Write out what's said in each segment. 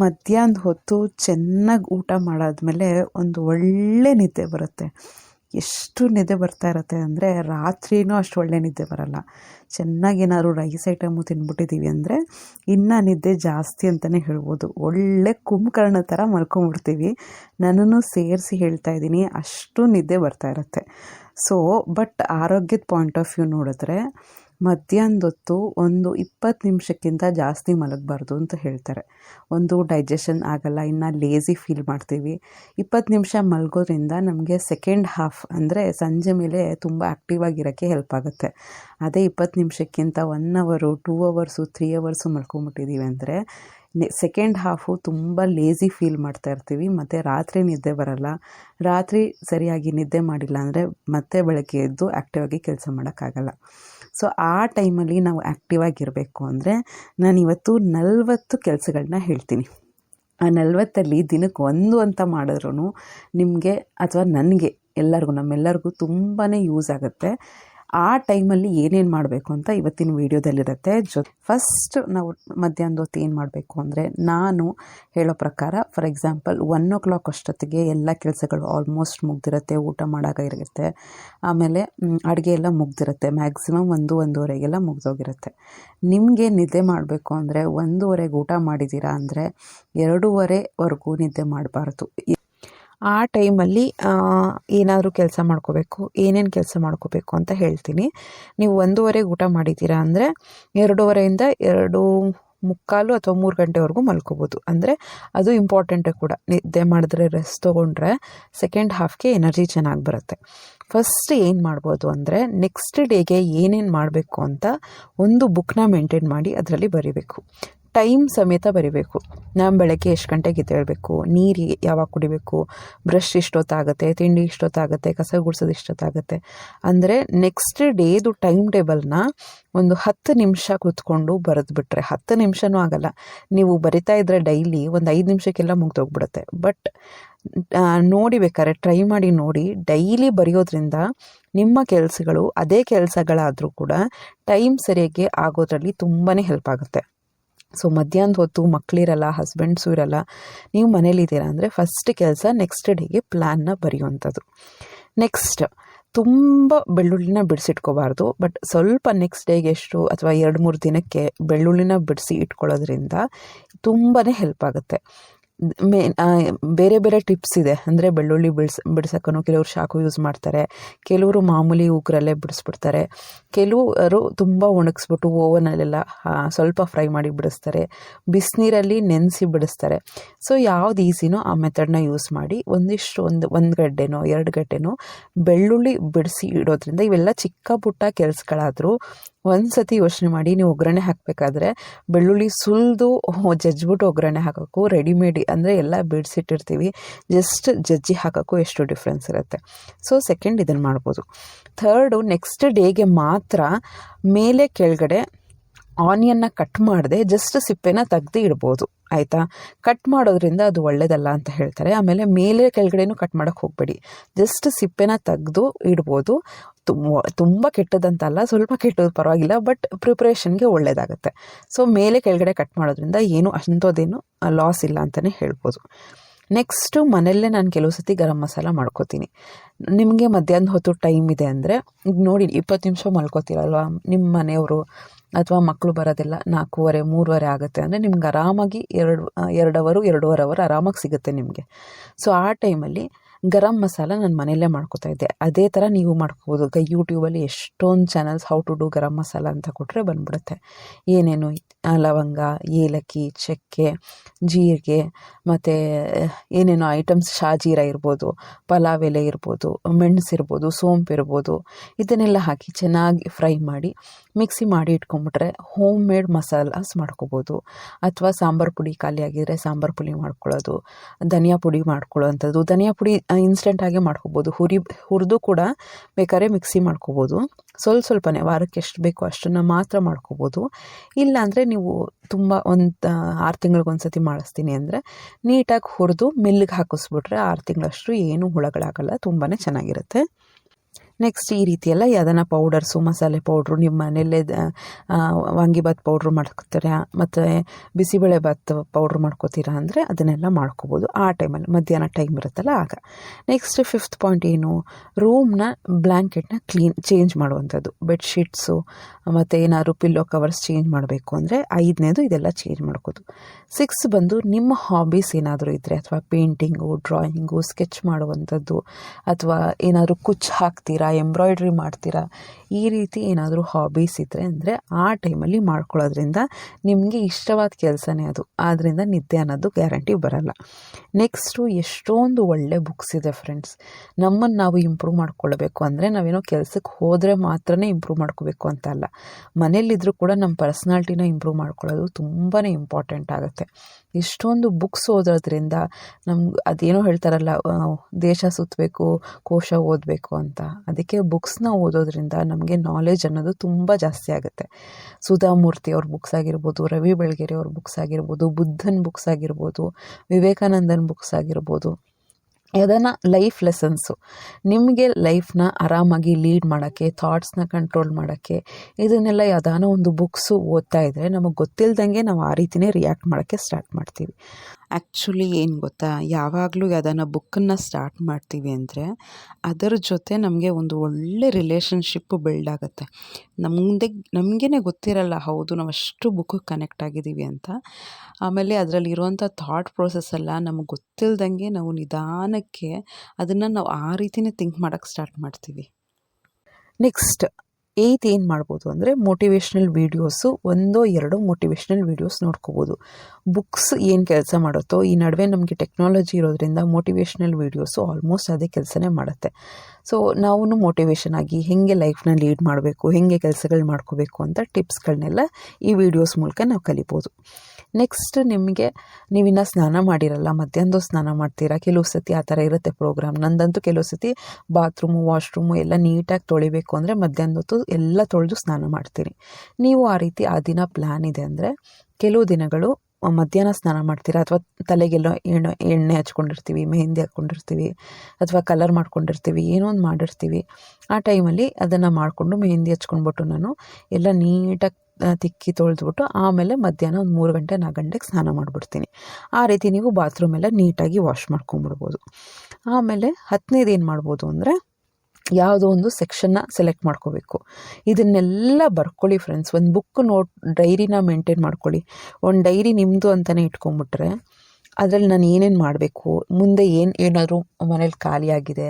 ಮಧ್ಯಾಹ್ನದ ಹೊತ್ತು ಚೆನ್ನಾಗಿ ಊಟ ಮಾಡಾದ್ಮೇಲೆ ಒಂದು ಒಳ್ಳೆ ನಿದ್ದೆ ಬರುತ್ತೆ. ಎಷ್ಟು ನಿದ್ದೆ ಬರ್ತಾ ಇರುತ್ತೆ ಅಂದರೆ ರಾತ್ರಿನೂ ಅಷ್ಟು ಒಳ್ಳೆ ನಿದ್ದೆ ಬರಲ್ಲ. ಚೆನ್ನಾಗಿ ಏನಾದ್ರು ರೈಸ್ ಐಟಮು ತಿಂದ್ಬಿಟ್ಟಿದ್ದೀವಿ ಅಂದರೆ ಇನ್ನೂ ನಿದ್ದೆ ಜಾಸ್ತಿ ಅಂತಲೇ ಹೇಳ್ಬೋದು. ಒಳ್ಳೆ ಕುಂಭಕರ್ಣ ಥರ ಮಲ್ಕೊಂಬಿಡ್ತೀವಿ. ನನ್ನನ್ನು ಸೇರಿಸಿ ಹೇಳ್ತಾ ಇದ್ದೀನಿ, ಅಷ್ಟು ನಿದ್ದೆ ಬರ್ತಾ ಇರುತ್ತೆ. ಸೊ ಬಟ್ ಆರೋಗ್ಯದ ಪಾಯಿಂಟ್ ಆಫ್ ವ್ಯೂ ನೋಡಿದ್ರೆ ಮಧ್ಯಾಹ್ನದ ಹೊತ್ತು ಒಂದು ಇಪ್ಪತ್ತು ನಿಮಿಷಕ್ಕಿಂತ ಜಾಸ್ತಿ ಮಲಗಬಾರ್ದು ಅಂತ ಹೇಳ್ತಾರೆ. ಒಂದು ಡೈಜೆಷನ್ ಆಗಲ್ಲ, ಇನ್ನು ಲೇಜಿ ಫೀಲ್ ಮಾಡ್ತೀವಿ. ಇಪ್ಪತ್ತು ನಿಮಿಷ ಮಲಗೋದ್ರಿಂದ ನಮಗೆ ಸೆಕೆಂಡ್ ಹಾಫ್ ಅಂದರೆ ಸಂಜೆ ಮೇಲೆ ತುಂಬ ಆ್ಯಕ್ಟಿವ್ ಆಗಿರೋಕ್ಕೆ ಹೆಲ್ಪ್ ಆಗುತ್ತೆ. ಅದೇ ಇಪ್ಪತ್ತು ನಿಮಿಷಕ್ಕಿಂತ one hour two hours three hours ಮಲ್ಕೊಂಬಿಟ್ಟಿದ್ದೀವಿ ಅಂದರೆ ಸೆಕೆಂಡ್ ಹಾಫು ತುಂಬ ಲೇಜಿ ಫೀಲ್ ಮಾಡ್ತಾ ಇರ್ತೀವಿ. ಮತ್ತು ರಾತ್ರಿ ನಿದ್ದೆ ಬರಲ್ಲ. ರಾತ್ರಿ ಸರಿಯಾಗಿ ನಿದ್ದೆ ಮಾಡಿಲ್ಲ ಅಂದರೆ ಮತ್ತೆ ಬೆಳಗ್ಗೆ ಎದ್ದು ಆ್ಯಕ್ಟಿವ್ ಆಗಿ ಕೆಲಸ ಮಾಡೋಕ್ಕಾಗಲ್ಲ. ಸೊ ಆ ಟೈಮಲ್ಲಿ ನಾವು ಆ್ಯಕ್ಟಿವ್ ಆಗಿರಬೇಕು ಅಂದರೆ ನಾನಿವತ್ತು ನಲವತ್ತು ಕೆಲಸಗಳನ್ನ ಹೇಳ್ತೀನಿ. ಆ ನಲವತ್ತಲ್ಲಿ ದಿನಕ್ಕೆ ಒಂದು ಅಂತ ಮಾಡಿದ್ರೂ ನಿಮಗೆ ಅಥವಾ ನನಗೆ ಎಲ್ಲರಿಗೂ, ನಮ್ಮೆಲ್ಲರಿಗೂ ತುಂಬಾ ಯೂಸ್ ಆಗುತ್ತೆ. ಆ ಟೈಮಲ್ಲಿ ಏನೇನು ಮಾಡಬೇಕು ಅಂತ ಇವತ್ತಿನ ವೀಡಿಯೋದಲ್ಲಿರುತ್ತೆ. ಜೊ ಫಸ್ಟ್ ನಾವು ಮಧ್ಯಾಹ್ನದ ಹೊತ್ತು ಏನು ಮಾಡಬೇಕು ಅಂದರೆ ನಾನು ಹೇಳೋ ಪ್ರಕಾರ for example one o'clock ಅಷ್ಟೊತ್ತಿಗೆ ಎಲ್ಲ ಕೆಲಸಗಳು ಆಲ್ಮೋಸ್ಟ್ ಮುಗ್ದಿರುತ್ತೆ, ಊಟ ಮಾಡಾಗ ಇರುತ್ತೆ. ಆಮೇಲೆ ಅಡುಗೆ ಎಲ್ಲ ಮುಗ್ದಿರುತ್ತೆ. ಮ್ಯಾಕ್ಸಿಮಮ್ ಒಂದು, ಒಂದೂವರೆಗೆಲ್ಲ ಮುಗ್ದೋಗಿರುತ್ತೆ. ನಿಮಗೆ ನಿದ್ದೆ ಮಾಡಬೇಕು ಅಂದರೆ ಒಂದೂವರೆಗೆ ಊಟ ಮಾಡಿದ್ದೀರಾ ಅಂದರೆ ಎರಡೂವರೆವರೆಗೂ ನಿದ್ದೆ ಮಾಡಬಾರ್ದು. ಆ ಟೈಮಲ್ಲಿ ಏನಾದರೂ ಕೆಲಸ ಮಾಡ್ಕೋಬೇಕು, ಏನೇನು ಕೆಲಸ ಮಾಡ್ಕೋಬೇಕು ಅಂತ ಹೇಳ್ತೀನಿ. ನೀವು ಒಂದೂವರೆಗೆ ಊಟ ಮಾಡಿದ್ದೀರಾ ಅಂದರೆ, ಎರಡೂವರೆಯಿಂದ ಎರಡು ಮುಕ್ಕಾಲು ಅಥವಾ ಮೂರು ಗಂಟೆವರೆಗೂ ಮಲ್ಕೋಬೋದು. ಅಂದರೆ, ಅದು ಇಂಪಾರ್ಟೆಂಟೇ ಕೂಡ. ನಿದ್ದೆ ಮಾಡಿದ್ರೆ ರೆಸ್ಟ್ ತೊಗೊಂಡ್ರೆ ಸೆಕೆಂಡ್ ಹಾಫ್ಗೆ ಎನರ್ಜಿ ಚೆನ್ನಾಗಿ ಬರುತ್ತೆ. ಫಸ್ಟ್ ಏನು ಮಾಡ್ಬೋದು ಅಂದರೆ ನೆಕ್ಸ್ಟ್ ಡೇಗೆ ಏನೇನು ಮಾಡಬೇಕು ಅಂತ ಒಂದು ಬುಕ್ನ ಮೇಂಟೈನ್ ಮಾಡಿ ಅದರಲ್ಲಿ ಬರೀಬೇಕು. ಟೈಮ್ ಸಮೇತ ಬರಿಬೇಕು. ನಾನು ಬೆಳಗ್ಗೆ ಎಷ್ಟು ಗಂಟೆಗೆ ಎದ್ದೇಳಬೇಕು? ನೀರು ಯಾವಾಗ ಕುಡಿಬೇಕು? ಬ್ರಷ್ ಇಷ್ಟೊತ್ತಾಗುತ್ತೆ? ತಿಂಡಿ ಇಷ್ಟೊತ್ತಾಗುತ್ತೆ? ಕಸ ಗುಡಿಸೋದು ಇಷ್ಟೊತ್ತಾಗುತ್ತೆ? ಅಂದರೆ ನೆಕ್ಸ್ಟ್ ಡೇದು ಟೈಮ್ ಟೇಬಲ್ನ ಒಂದು ಹತ್ತು ನಿಮಿಷ ಕೂತ್ಕೊಂಡು ಬರೆದ್ಬಿಟ್ರೆ, ಹತ್ತು ನಿಮಿಷನೂ ಆಗಲ್ಲ. ನೀವು ಬರಿತಾ ಇದ್ದರೆ ಡೈಲಿ ಒಂದು ಐದು ನಿಮಿಷಕ್ಕೆಲ್ಲ ಮುಗ್ದೋಗ್ಬಿಡುತ್ತೆ. ಬಟ್ ನೋಡಿ ಬೇಕಾದ್ರೆ ಟ್ರೈ ಮಾಡಿ ನೋಡಿ ಡೈಲಿ ಬರೆಯೋದ್ರಿಂದ ನಿಮ್ಮ ಕೆಲಸಗಳು, ಅದೇ ಕೆಲಸಗಳಾದರೂ ಕೂಡ ಟೈಮ್ ಸರಿಯಾಗಿ ಆಗೋದ್ರಲ್ಲಿ ತುಂಬಾ ಹೆಲ್ಪ್ ಆಗುತ್ತೆ. ಸೊ ಮಧ್ಯಾಹ್ನದ ಹೊತ್ತು ಮಕ್ಕಳಿರಲ್ಲ ಹಸ್ಬೆಂಡ್ಸು ಇರಲ್ಲ, ನೀವು ಮನೇಲಿದ್ದೀರಾ ಅಂದರೆ ಫಸ್ಟ್ ಕೆಲಸ ನೆಕ್ಸ್ಟ್ ಡೇಗೆ ಪ್ಲ್ಯಾನ್ನ ಬರೆಯುವಂಥದ್ದು. ನೆಕ್ಸ್ಟ್ ತುಂಬ ಬೆಳ್ಳುಳ್ಳಿನ ಬಿಡಿಸಿಟ್ಕೋಬಾರ್ದು ಬಟ್ ಸ್ವಲ್ಪ ನೆಕ್ಸ್ಟ್ ಡೇಗೆ ಎಷ್ಟು ಅಥವಾ ಎರಡು ಮೂರು ದಿನಕ್ಕೆ ಬೆಳ್ಳುಳ್ಳಿನ ಬಿಡಿಸಿ ಇಟ್ಕೊಳ್ಳೋದ್ರಿಂದ ತುಂಬಾ ಹೆಲ್ಪ್ ಆಗುತ್ತೆ. ಮೇ ಬೇರೆ ಬೇರೆ ಟಿಪ್ಸ್ ಇದೆ. ಅಂದರೆ ಬೆಳ್ಳುಳ್ಳಿ ಬಿಡ್ಸ್ ಬಿಡ್ಸೋಕ್ಕೂ ಕೆಲವರು ಶಾಖು ಯೂಸ್ ಮಾಡ್ತಾರೆ. ಕೆಲವರು ಮಾಮೂಲಿ ಉಗ್ರಲ್ಲೇ ಬಿಡಿಸ್ಬಿಡ್ತಾರೆ. ಕೆಲವರು ತುಂಬ ಒಣಗಿಸ್ಬಿಟ್ಟು ಓವನಲ್ಲೆಲ್ಲ ಸ್ವಲ್ಪ ಫ್ರೈ ಮಾಡಿ ಬಿಡಿಸ್ತಾರೆ. ಬಿಸಿನೀರಲ್ಲಿ ನೆನೆಸಿ ಬಿಡಿಸ್ತಾರೆ. ಸೊ ಯಾವ್ದು ಈಸಿನೋ ಆ ಮೆಥಡ್ನ ಯೂಸ್ ಮಾಡಿ ಒಂದಿಷ್ಟು, ಒಂದು ಒಂದು ಗಡ್ಡೆನೋ, ಎರಡು ಗಡ್ಡೆನೋ ಬೆಳ್ಳುಳ್ಳಿ ಬಿಡಿಸಿ ಇಡೋದ್ರಿಂದ ಇವೆಲ್ಲ ಚಿಕ್ಕ ಪುಟ್ಟ ಕೆಲಸಗಳಾದರೂ ಒಂದು ಸತಿ ಯೋಚನೆ ಮಾಡಿ ನೀವು ಒಗ್ಗರಣೆ ಹಾಕಬೇಕಾದ್ರೆ ಬೆಳ್ಳುಳ್ಳಿ ಸುಲಿದು ಜಜ್ಜಿಬಿಟ್ಟು ಒಗ್ಗರಣೆ ಹಾಕೋಕ್ಕೂ ರೆಡಿಮೇಡ್ ಅಂದರೆ ಎಲ್ಲ ಬಿಡಿಸಿಟ್ಟಿರ್ತೀವಿ. ಜಸ್ಟ್ ಜಜ್ಜಿ ಹಾಕೋಕ್ಕೂ ಎಷ್ಟು ಡಿಫ್ರೆನ್ಸ್ ಇರುತ್ತೆ. ಸೊ ಸೆಕೆಂಡ್ ಇದನ್ನು ಮಾಡ್ಬೋದು. ಥರ್ಡು ನೆಕ್ಸ್ಟ್ ಡೇಗೆ ಮಾತ್ರ ಮೇಲೆ ಕೆಳಗಡೆ ಆನಿಯನ್ನ ಕಟ್ ಮಾಡದೆ ಜಸ್ಟ್ ಸಿಪ್ಪೆನ ತೆಗ್ದು ಇಡ್ಬೋದು. ಆಯಿತಾ? ಕಟ್ ಮಾಡೋದ್ರಿಂದ ಅದು ಒಳ್ಳೇದಲ್ಲ ಅಂತ ಹೇಳ್ತಾರೆ. ಆಮೇಲೆ ಮೇಲೆ ಕೆಳಗಡೆನೂ ಕಟ್ ಮಾಡೋಕ್ಕೆ ಹೋಗಬೇಡಿ. ಜಸ್ಟ್ ಸಿಪ್ಪೆನ ತೆಗ್ದು ಇಡ್ಬೋದು. ತುಂಬ ತುಂಬ ಕೆಟ್ಟದಂತಲ್ಲ, ಸ್ವಲ್ಪ ಕೆಟ್ಟದ್ದು ಪರವಾಗಿಲ್ಲ ಬಟ್ ಪ್ರಿಪ್ರೇಷನ್ಗೆ ಒಳ್ಳೆಯದಾಗುತ್ತೆ ಸೊ ಮೇಲೆ ಕೆಳಗಡೆ ಕಟ್ ಮಾಡೋದ್ರಿಂದ ಏನು ಅಂಥದ್ದೇನು ಲಾಸ್ ಇಲ್ಲ ಅಂತಲೇ ಹೇಳ್ಬೋದು. ನೆಕ್ಸ್ಟು ಮನೆಯಲ್ಲೇ ನಾನು ಕೆಲವು ಸತಿ ಗರಂ ಮಸಾಲ ಮಾಡ್ಕೋತೀನಿ. ನಿಮಗೆ ಮಧ್ಯಾಹ್ನ ಹೊತ್ತು ಟೈಮ್ ಇದೆ ಅಂದರೆ, ನೋಡಿ, ಇಪ್ಪತ್ತು ನಿಮಿಷ ಮಲ್ಕೋತೀರಲ್ವ? ನಿಮ್ಮ ಮನೆಯವರು ಅಥವಾ ಮಕ್ಕಳು ಬರೋದೆಲ್ಲ ನಾಲ್ಕೂವರೆ, ಮೂರುವರೆ ಆಗುತ್ತೆ ಅಂದರೆ ನಿಮ್ಗೆ ಆರಾಮಾಗಿ ಎರಡು ಎರಡು ಅವರು ಎರಡೂವರೆ ಅವರ್ ಆರಾಮಾಗಿ ಸಿಗುತ್ತೆ ನಿಮಗೆ. ಸೊ ಆ ಟೈಮಲ್ಲಿ ಗರಂ ಮಸಾಲ ನಾನು ಮನೆಯಲ್ಲೇ ಮಾಡ್ಕೋತಾ ಇದ್ದೆ. ಅದೇ ಥರ ನೀವು ಮಾಡ್ಕೋಬೋದು. ಈಗ ಯೂಟ್ಯೂಬಲ್ಲಿ ಎಷ್ಟೊಂದು channels how to do garam masala ಅಂತ ಕೊಟ್ಟರೆ ಬಂದ್ಬಿಡುತ್ತೆ. ಏನೇನು ಲವಂಗ, ಏಲಕ್ಕಿ, ಚಕ್ಕೆ, ಜೀರಿಗೆ, ಮತ್ತು ಏನೇನು ಐಟಮ್ಸ್ ಶಾಜೀರ ಇರ್ಬೋದು, ಪಲಾವ್ ಎಲೆ ಇರ್ಬೋದು, ಮೆಣಸು ಇರ್ಬೋದು, ಸೋಂಪು ಇರ್ಬೋದು, ಇದನ್ನೆಲ್ಲ ಹಾಕಿ ಚೆನ್ನಾಗಿ ಫ್ರೈ ಮಾಡಿ ಮಿಕ್ಸಿ ಮಾಡಿ ಇಟ್ಕೊಂಬಿಟ್ರೆ ಹೋಮ್ ಮೇಡ್ ಮಸಾಲಾಸ್ ಮಾಡ್ಕೋಬೋದು. ಅಥವಾ ಸಾಂಬಾರು ಪುಡಿ ಖಾಲಿಯಾಗಿದ್ದರೆ ಸಾಂಬಾರು ಪುಡಿ ಮಾಡ್ಕೊಳ್ಳೋದು, ಧನಿಯಾ ಪುಡಿ ಮಾಡ್ಕೊಳ್ಳೋ ಅಂಥದ್ದು ಧನಿಯಾ ಪುಡಿ ಇನ್ಸ್ಟೆಂಟಾಗೆ ಮಾಡ್ಕೋಬೋದು. ಹುರಿ, ಹುರಿದು ಕೂಡ ಬೇಕಾದ್ರೆ ಮಿಕ್ಸಿ ಮಾಡ್ಕೋಬೋದು. ಸ್ವಲ್ಪ ಸ್ವಲ್ಪನೇ, ವಾರಕ್ಕೆ ಎಷ್ಟು ಬೇಕೋ ಅಷ್ಟನ್ನು ಮಾತ್ರ ಮಾಡ್ಕೋಬೋದು. ಇಲ್ಲಾಂದರೆ ನೀವು ತುಂಬ ಒಂದು ಆರು ತಿಂಗಳಿಗೊಂದು ಸತಿ ಮಾಡಿಸ್ತೀನಿ ಅಂದರೆ ನೀಟಾಗಿ ಹುರಿದು ಮಿಲ್ಲಿಗೆ ಹಾಕಿಸ್ಬಿಟ್ರೆ ಆರು ತಿಂಗಳಷ್ಟು ಏನೂ ಹುಳಗಳಾಗಲ್ಲ ತುಂಬಾ ಚೆನ್ನಾಗಿರುತ್ತೆ. ನೆಕ್ಸ್ಟ್ ಈ ರೀತಿಯೆಲ್ಲ ಯಾವ್ದಾನ ಪೌಡರ್ಸು ಮಸಾಲೆ ಪೌಡ್ರು ನಿಮ್ಮ ಮನೆಯಲ್ಲೇ ವಾಂಗಿಭಾತ್ ಪೌಡ್ರು ಮಾಡ್ಕೋತೀರಾ? ಮತ್ತು ಬಿಸಿಬೇಳೆ ಭಾತ್ ಪೌಡ್ರ್ ಮಾಡ್ಕೋತೀರಾ ಅಂದರೆ ಅದನ್ನೆಲ್ಲ ಮಾಡ್ಕೋಬೋದು ಆ ಟೈಮಲ್ಲಿ ಮಧ್ಯಾಹ್ನ ಟೈಮ್ ಇರುತ್ತಲ್ಲ ಆಗ. ನೆಕ್ಸ್ಟ್ ಫಿಫ್ತ್ ಪಾಯಿಂಟ್ ಏನು? ರೂಮ್ನ ಬ್ಲ್ಯಾಂಕೆಟ್ನ ಕ್ಲೀನ್ ಚೇಂಜ್ ಮಾಡುವಂಥದ್ದು. ಬೆಡ್ಶೀಟ್ಸು ಮತ್ತು ಏನಾದ್ರು ಪಿಲ್ಲೋ ಕವರ್ಸ್ ಚೇಂಜ್ ಮಾಡಬೇಕು ಅಂದರೆ ಐದನೇದು ಇದೆಲ್ಲ ಚೇಂಜ್ ಮಾಡ್ಕೋದು. ಸಿಕ್ಸ್ ಬಂದು ನಿಮ್ಮ ಹಾಬೀಸ್ ಏನಾದರೂ ಇದ್ದರೆ ಅಥವಾ ಪೇಂಟಿಂಗು ಡ್ರಾಯಿಂಗು ಸ್ಕೆಚ್ ಮಾಡುವಂಥದ್ದು, ಅಥವಾ ಏನಾದರೂ ಕುಚ್ಚು ಹಾಕ್ತೀರಾ? ಎಂಬ್ರಾಯ್ಡ್ರಿ ಮಾಡ್ತೀರಾ? ಈ ರೀತಿ ಏನಾದರೂ ಹಾಬೀಸ್ ಇದ್ದರೆ ಅಂದರೆ ಆ ಟೈಮಲ್ಲಿ ಮಾಡ್ಕೊಳ್ಳೋದ್ರಿಂದ ನಿಮಗೆ ಇಷ್ಟವಾದ ಕೆಲಸನೇ ಅದು. ಆದ್ದರಿಂದ ನಿದ್ದೆ ಅನ್ನೋದು ಗ್ಯಾರಂಟಿ ಬರಲ್ಲ. ನೆಕ್ಸ್ಟು ಎಷ್ಟೊಂದು ಒಳ್ಳೆ ಬುಕ್ಸ್ ಇದೆ ಫ್ರೆಂಡ್ಸ್ ನಮ್ಮನ್ನು ನಾವು ಇಂಪ್ರೂವ್ ಮಾಡ್ಕೊಳ್ಬೇಕು ಅಂದರೆ ನಾವೇನೋ ಕೆಲಸಕ್ಕೆ ಹೋದರೆ ಮಾತ್ರನೇ ಇಂಪ್ರೂವ್ ಮಾಡ್ಕೋಬೇಕು ಅಂತ ಅಲ್ಲ. ಮನೇಲಿದ್ದರೂ ಕೂಡ ನಮ್ಮ ಪರ್ಸ್ನಾಲ್ಟಿನ ಇಂಪ್ರೂವ್ ಮಾಡ್ಕೊಳ್ಳೋದು ತುಂಬಾ ಇಂಪಾರ್ಟೆಂಟ್ ಆಗುತ್ತೆ. ಇಷ್ಟೊಂದು ಬುಕ್ಸ್ ಓದೋದ್ರಿಂದ ನಮ್ಗೆ ಅದೇನೋ ಹೇಳ್ತಾರಲ್ಲ ದೇಶ ಸುತ್ತಬೇಕು ಕೋಶ ಓದಬೇಕು ಅಂತ. ಅದಕ್ಕೆ ಬುಕ್ಸ್ನ ಓದೋದ್ರಿಂದ ನಮಗೆ ನಾಲೆಜ್ ಅನ್ನೋದು ತುಂಬ ಜಾಸ್ತಿ ಆಗುತ್ತೆ. ಸುಧಾಮೂರ್ತಿ ಅವ್ರ ಬುಕ್ಸ್ ಆಗಿರ್ಬೋದು, ರವಿ ಬೆಳಗೆರೆ ಅವ್ರ ಬುಕ್ಸ್ ಆಗಿರ್ಬೋದು, ಬುದ್ಧನ ಬುಕ್ಸ್ ಆಗಿರ್ಬೋದು, ವಿವೇಕಾನಂದನ ಬುಕ್ಸ್ ಆಗಿರ್ಬೋದು ಯಾವ್ದಾನ ಲೈಫ್ ಲೆಸನ್ಸು ನಿಮಗೆ ಲೈಫ್ನ ಆರಾಮಾಗಿ ಲೀಡ್ ಮಾಡೋಕ್ಕೆ ಥಾಟ್ಸ್ನ ಕಂಟ್ರೋಲ್ ಮಾಡೋಕ್ಕೆ, ಇದನ್ನೆಲ್ಲ ಯಾವ್ದಾನ ಒಂದು ಬುಕ್ಸು ಓದ್ತಾ ಇದ್ದರೆ ನಮಗೆ ಗೊತ್ತಿಲ್ದಂಗೆ ನಾವು ಆ ರೀತಿಯೇ ರಿಯಾಕ್ಟ್ ಮಾಡೋಕ್ಕೆ ಸ್ಟಾರ್ಟ್ ಮಾಡ್ತೀವಿ. ಆ್ಯಕ್ಚುಲಿ ಏನು ಗೊತ್ತಾ? ಯಾವಾಗಲೂ ಯಾವ್ದಾನ ಬುಕ್ಕನ್ನು ಸ್ಟಾರ್ಟ್ ಮಾಡ್ತೀವಿ ಅಂದರೆ ಅದರ ಜೊತೆ ನಮಗೆ ಒಂದು ಒಳ್ಳೆ ರಿಲೇಷನ್ಶಿಪ್ಪು ಬಿಲ್ಡ್ ಆಗುತ್ತೆ. ನಮ್ದೆ ನಮಗೇ ಗೊತ್ತಿರಲ್ಲ ಹೌದು ನಾವು ಅಷ್ಟು ಬುಕ್ಕಿಗೆ ಕನೆಕ್ಟ್ ಆಗಿದ್ದೀವಿ ಅಂತ. ಆಮೇಲೆ ಅದರಲ್ಲಿರುವಂಥ ಥಾಟ್ ಪ್ರೋಸೆಸ್ ಎಲ್ಲ ನಮ್ಗೆ ಗೊತ್ತಿಲ್ದಂಗೆ ನಾವು ನಿಧಾನಕ್ಕೆ ಅದನ್ನು ನಾವು ಆ ರೀತಿಯೇ ಥಿಂಕ್ ಮಾಡೋಕ್ಕೆ ಸ್ಟಾರ್ಟ್ ಮಾಡ್ತೀವಿ. ನೆಕ್ಸ್ಟ್ ಏಯ್ತ್ ಏನು ಮಾಡ್ಬೋದು ಅಂದರೆ ಮೋಟಿವೇಶ್ನಲ್ ವೀಡಿಯೋಸು ಒಂದೋ ಎರಡೋ ಮೋಟಿವೇಶ್ನಲ್ ವೀಡಿಯೋಸ್ ನೋಡ್ಕೋಬೋದು. ಬುಕ್ಸ್ ಏನು ಕೆಲಸ ಮಾಡುತ್ತೋ, ಈ ನಡುವೆ ನಮಗೆ ಟೆಕ್ನಾಲಜಿ ಇರೋದ್ರಿಂದ ಮೋಟಿವೇಶ್ನಲ್ ವೀಡಿಯೋಸು ಆಲ್ಮೋಸ್ಟ್ ಅದೇ ಕೆಲಸನೇ ಮಾಡುತ್ತೆ. ಸೊ ನಾವು ಮೋಟಿವೇಶನ್ ಆಗಿ ಹೇಗೆ ಲೈಫ್ನ ಲೀಡ್ ಮಾಡಬೇಕು, ಹೇಗೆ ಕೆಲಸಗಳು ಮಾಡ್ಕೋಬೇಕು ಅಂತ ಟಿಪ್ಸ್ಗಳನ್ನೆಲ್ಲ ಈ ವಿಡಿಯೋಸ್ ಮೂಲಕ ನಾವು ಕಲಿಬೋದು. ನೆಕ್ಸ್ಟ್ ನಿಮಗೆ ನೀವಿನ್ನು ಸ್ನಾನ ಮಾಡಿರಲ್ಲ, ಮಧ್ಯಾಹ್ನದ ಸ್ನಾನ ಮಾಡ್ತೀರಾ? ಕೆಲವು ಸತಿ ಆ ಥರ ಇರುತ್ತೆ ಪ್ರೋಗ್ರಾಮ್ ನಂದಂತೂ ಕೆಲವು ಸತಿ ಬಾತ್ರೂಮು ವಾಶ್ರೂಮು ಎಲ್ಲ ನೀಟಾಗಿ ತೊಳಿಬೇಕು ಅಂದರೆ ಮಧ್ಯಾಹ್ನದೊತ್ತು ಎಲ್ಲ ತೊಳೆದು ಸ್ನಾನ ಮಾಡ್ತೀನಿ. ನೀವು ಆ ರೀತಿ ಆ ದಿನ ಪ್ಲ್ಯಾನ್ ಇದೆ ಅಂದರೆ ಕೆಲವು ದಿನಗಳು ಮಧ್ಯಾಹ್ನ ಸ್ನಾನ ಮಾಡ್ತೀರಾ? ಅಥವಾ ತಲೆಗೆಲ್ಲ ಎಣ್ಣೆ ಎಣ್ಣೆ ಹಚ್ಕೊಂಡಿರ್ತೀವಿ, ಮೆಹಂದಿ ಹಾಕ್ಕೊಂಡಿರ್ತೀವಿ, ಅಥವಾ ಕಲರ್ ಮಾಡ್ಕೊಂಡಿರ್ತೀವಿ, ಏನೋ ಒಂದು ಮಾಡಿರ್ತೀವಿ. ಆ ಟೈಮಲ್ಲಿ ಅದನ್ನು ಮಾಡಿಕೊಂಡು ಮೆಹಂದಿ ಹಚ್ಕೊಂಡ್ಬಿಟ್ಟು ನಾನು ಎಲ್ಲ ನೀಟಾಗಿ ತಿಕ್ಕಿ ತೊಳೆದ್ಬಿಟ್ಟು ಆಮೇಲೆ ಮಧ್ಯಾಹ್ನ ಒಂದು ಮೂರು ಗಂಟೆ ನಾಲ್ಕು ಗಂಟೆಗೆ ಸ್ನಾನ ಮಾಡಿಬಿಡ್ತೀನಿ. ಆ ರೀತಿ ನೀವು ಬಾತ್ರೂಮ್ ಎಲ್ಲ ನೀಟಾಗಿ ವಾಶ್ ಮಾಡ್ಕೊಂಬಿಡ್ಬೋದು ಆಮೇಲೆ ಹತ್ತನೇದು ಏನು ಮಾಡ್ಬೋದು ಅಂದರೆ ಯಾವುದೋ ಒಂದು ಸೆಕ್ಷನ್ನ ಸೆಲೆಕ್ಟ್ ಮಾಡ್ಕೋಬೇಕು. ಇದನ್ನೆಲ್ಲ ಬರ್ಕೊಳ್ಳಿ ಫ್ರೆಂಡ್ಸ್ ಒಂದು ಬುಕ್ ನೋಟ್ ಡೈರಿನ ಮೇಂಟೈನ್ ಮಾಡ್ಕೊಳ್ಳಿ. ಒಂದು ಡೈರಿ ನಿಮ್ಮದು ಅಂತಲೇ ಇಟ್ಕೊಂಬಿಟ್ರೆ ಅದರಲ್ಲಿ ನಾನು ಏನೇನು ಮಾಡಬೇಕು, ಮುಂದೆ ಏನು ಏನಾದರೂ ಮನೇಲಿ ಖಾಲಿಯಾಗಿದೆ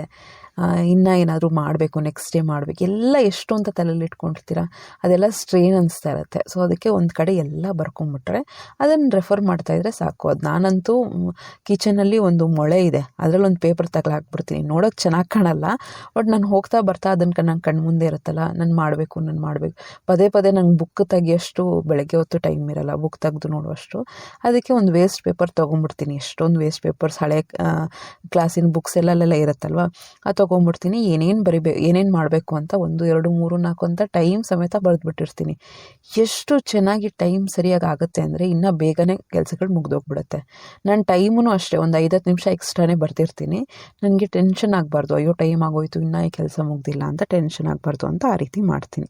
ಇನ್ನು ಏನಾದರೂ ಮಾಡಬೇಕು ನೆಕ್ಸ್ಟ್ ಡೇ ಮಾಡಬೇಕು, ಎಲ್ಲ ಎಷ್ಟು ಅಂತ ತಲೆಯಲ್ಲಿ ಇಟ್ಕೊಂಡಿರ್ತೀರ, ಅದೆಲ್ಲ ಸ್ಟ್ರೈನ್ ಅನಿಸ್ತಾ ಇರುತ್ತೆ. ಸೊ ಅದಕ್ಕೆ ಒಂದು ಕಡೆ ಎಲ್ಲ ಬರ್ಕೊಂಬಿಟ್ರೆ ಅದನ್ನು ರೆಫರ್ ಮಾಡ್ತಾ ಮಾಡ್ತಾಯಿದ್ರೆ ಸಾಕು. ಅದು ನಾನಂತೂ ಕಿಚನಲ್ಲಿ ಒಂದು ಮೊಳೆ ಇದೆ, ಅದರಲ್ಲಿ ಒಂದು ಪೇಪರ್ ತಗಲಾಕ್ಬಿಡ್ತೀನಿ ನೋಡೋಕೆ ಚೆನ್ನಾಗಿ ಕಾಣಲ್ಲ ಬಟ್ ನಾನು ಹೋಗ್ತಾ ಬರ್ತಾ ಅದನ್ನು ನಂಗೆ ಕಣ್ಣು ಮುಂದೆ ಇರುತ್ತಲ್ಲ, ನಾನು ಮಾಡಬೇಕು ನಾನು ಮಾಡಬೇಕು. ಪದೇ ಪದೇ ನಂಗೆ ಬುಕ್ ತೆಗಿಯೋಷ್ಟು ಬೆಳಗ್ಗೆ ಹೊತ್ತು ಟೈಮ್ ಇರಲ್ಲ ಬುಕ್ ತೆಗೆದು ನೋಡುವಷ್ಟು. ಅದಕ್ಕೆ ಒಂದು ವೇಸ್ಟ್ ಪೇಪರ್ ತೊಗೊಂಬಿಡ್ತೀನಿ. ಎಷ್ಟೊಂದು ವೇಸ್ಟ್ ಪೇಪರ್ಸ್ ಹಳೆ ಕ್ಲಾಸಿನ ಬುಕ್ಸ್ ಎಲ್ಲೆಲ್ಲ ಇರುತ್ತಲ್ವ ಅದು ತೊಗೊಂಬಿಡ್ತೀನಿ ಏನೇನು ಬರಿಬೇಕು ಏನೇನು ಮಾಡಬೇಕು ಅಂತ ಒಂದು ಎರಡು ಮೂರು ನಾಲ್ಕು ಅಂತ ಟೈಮ್ ಸಮೇತ ಬರೆದ್ಬಿಟ್ಟಿರ್ತೀನಿ. ಎಷ್ಟು ಚೆನ್ನಾಗಿ ಟೈಮ್ ಸರಿಯಾಗಿ ಆಗುತ್ತೆ ಅಂದರೆ ಇನ್ನೂ ಬೇಗನೆ ಕೆಲಸಗಳು ಮುಗ್ದೋಗ್ಬಿಡುತ್ತೆ. ನಾನು ಟೈಮೂ ಅಷ್ಟೇ, ಒಂದು ಐದತ್ತು ನಿಮಿಷ ಎಕ್ಸ್ಟ್ರಾನೇ ಬರ್ತಿರ್ತೀನಿ. ನನಗೆ ಟೆನ್ಷನ್ ಆಗಬಾರ್ದು, ಅಯ್ಯೋ ಟೈಮ್ ಆಗೋಯ್ತು, ಇನ್ನೂ ಈ ಕೆಲಸ ಮುಗ್ದಿಲ್ಲ ಅಂತ ಟೆನ್ಷನ್ ಆಗಬಾರ್ದು ಅಂತ ಆ ರೀತಿ ಮಾಡ್ತೀನಿ.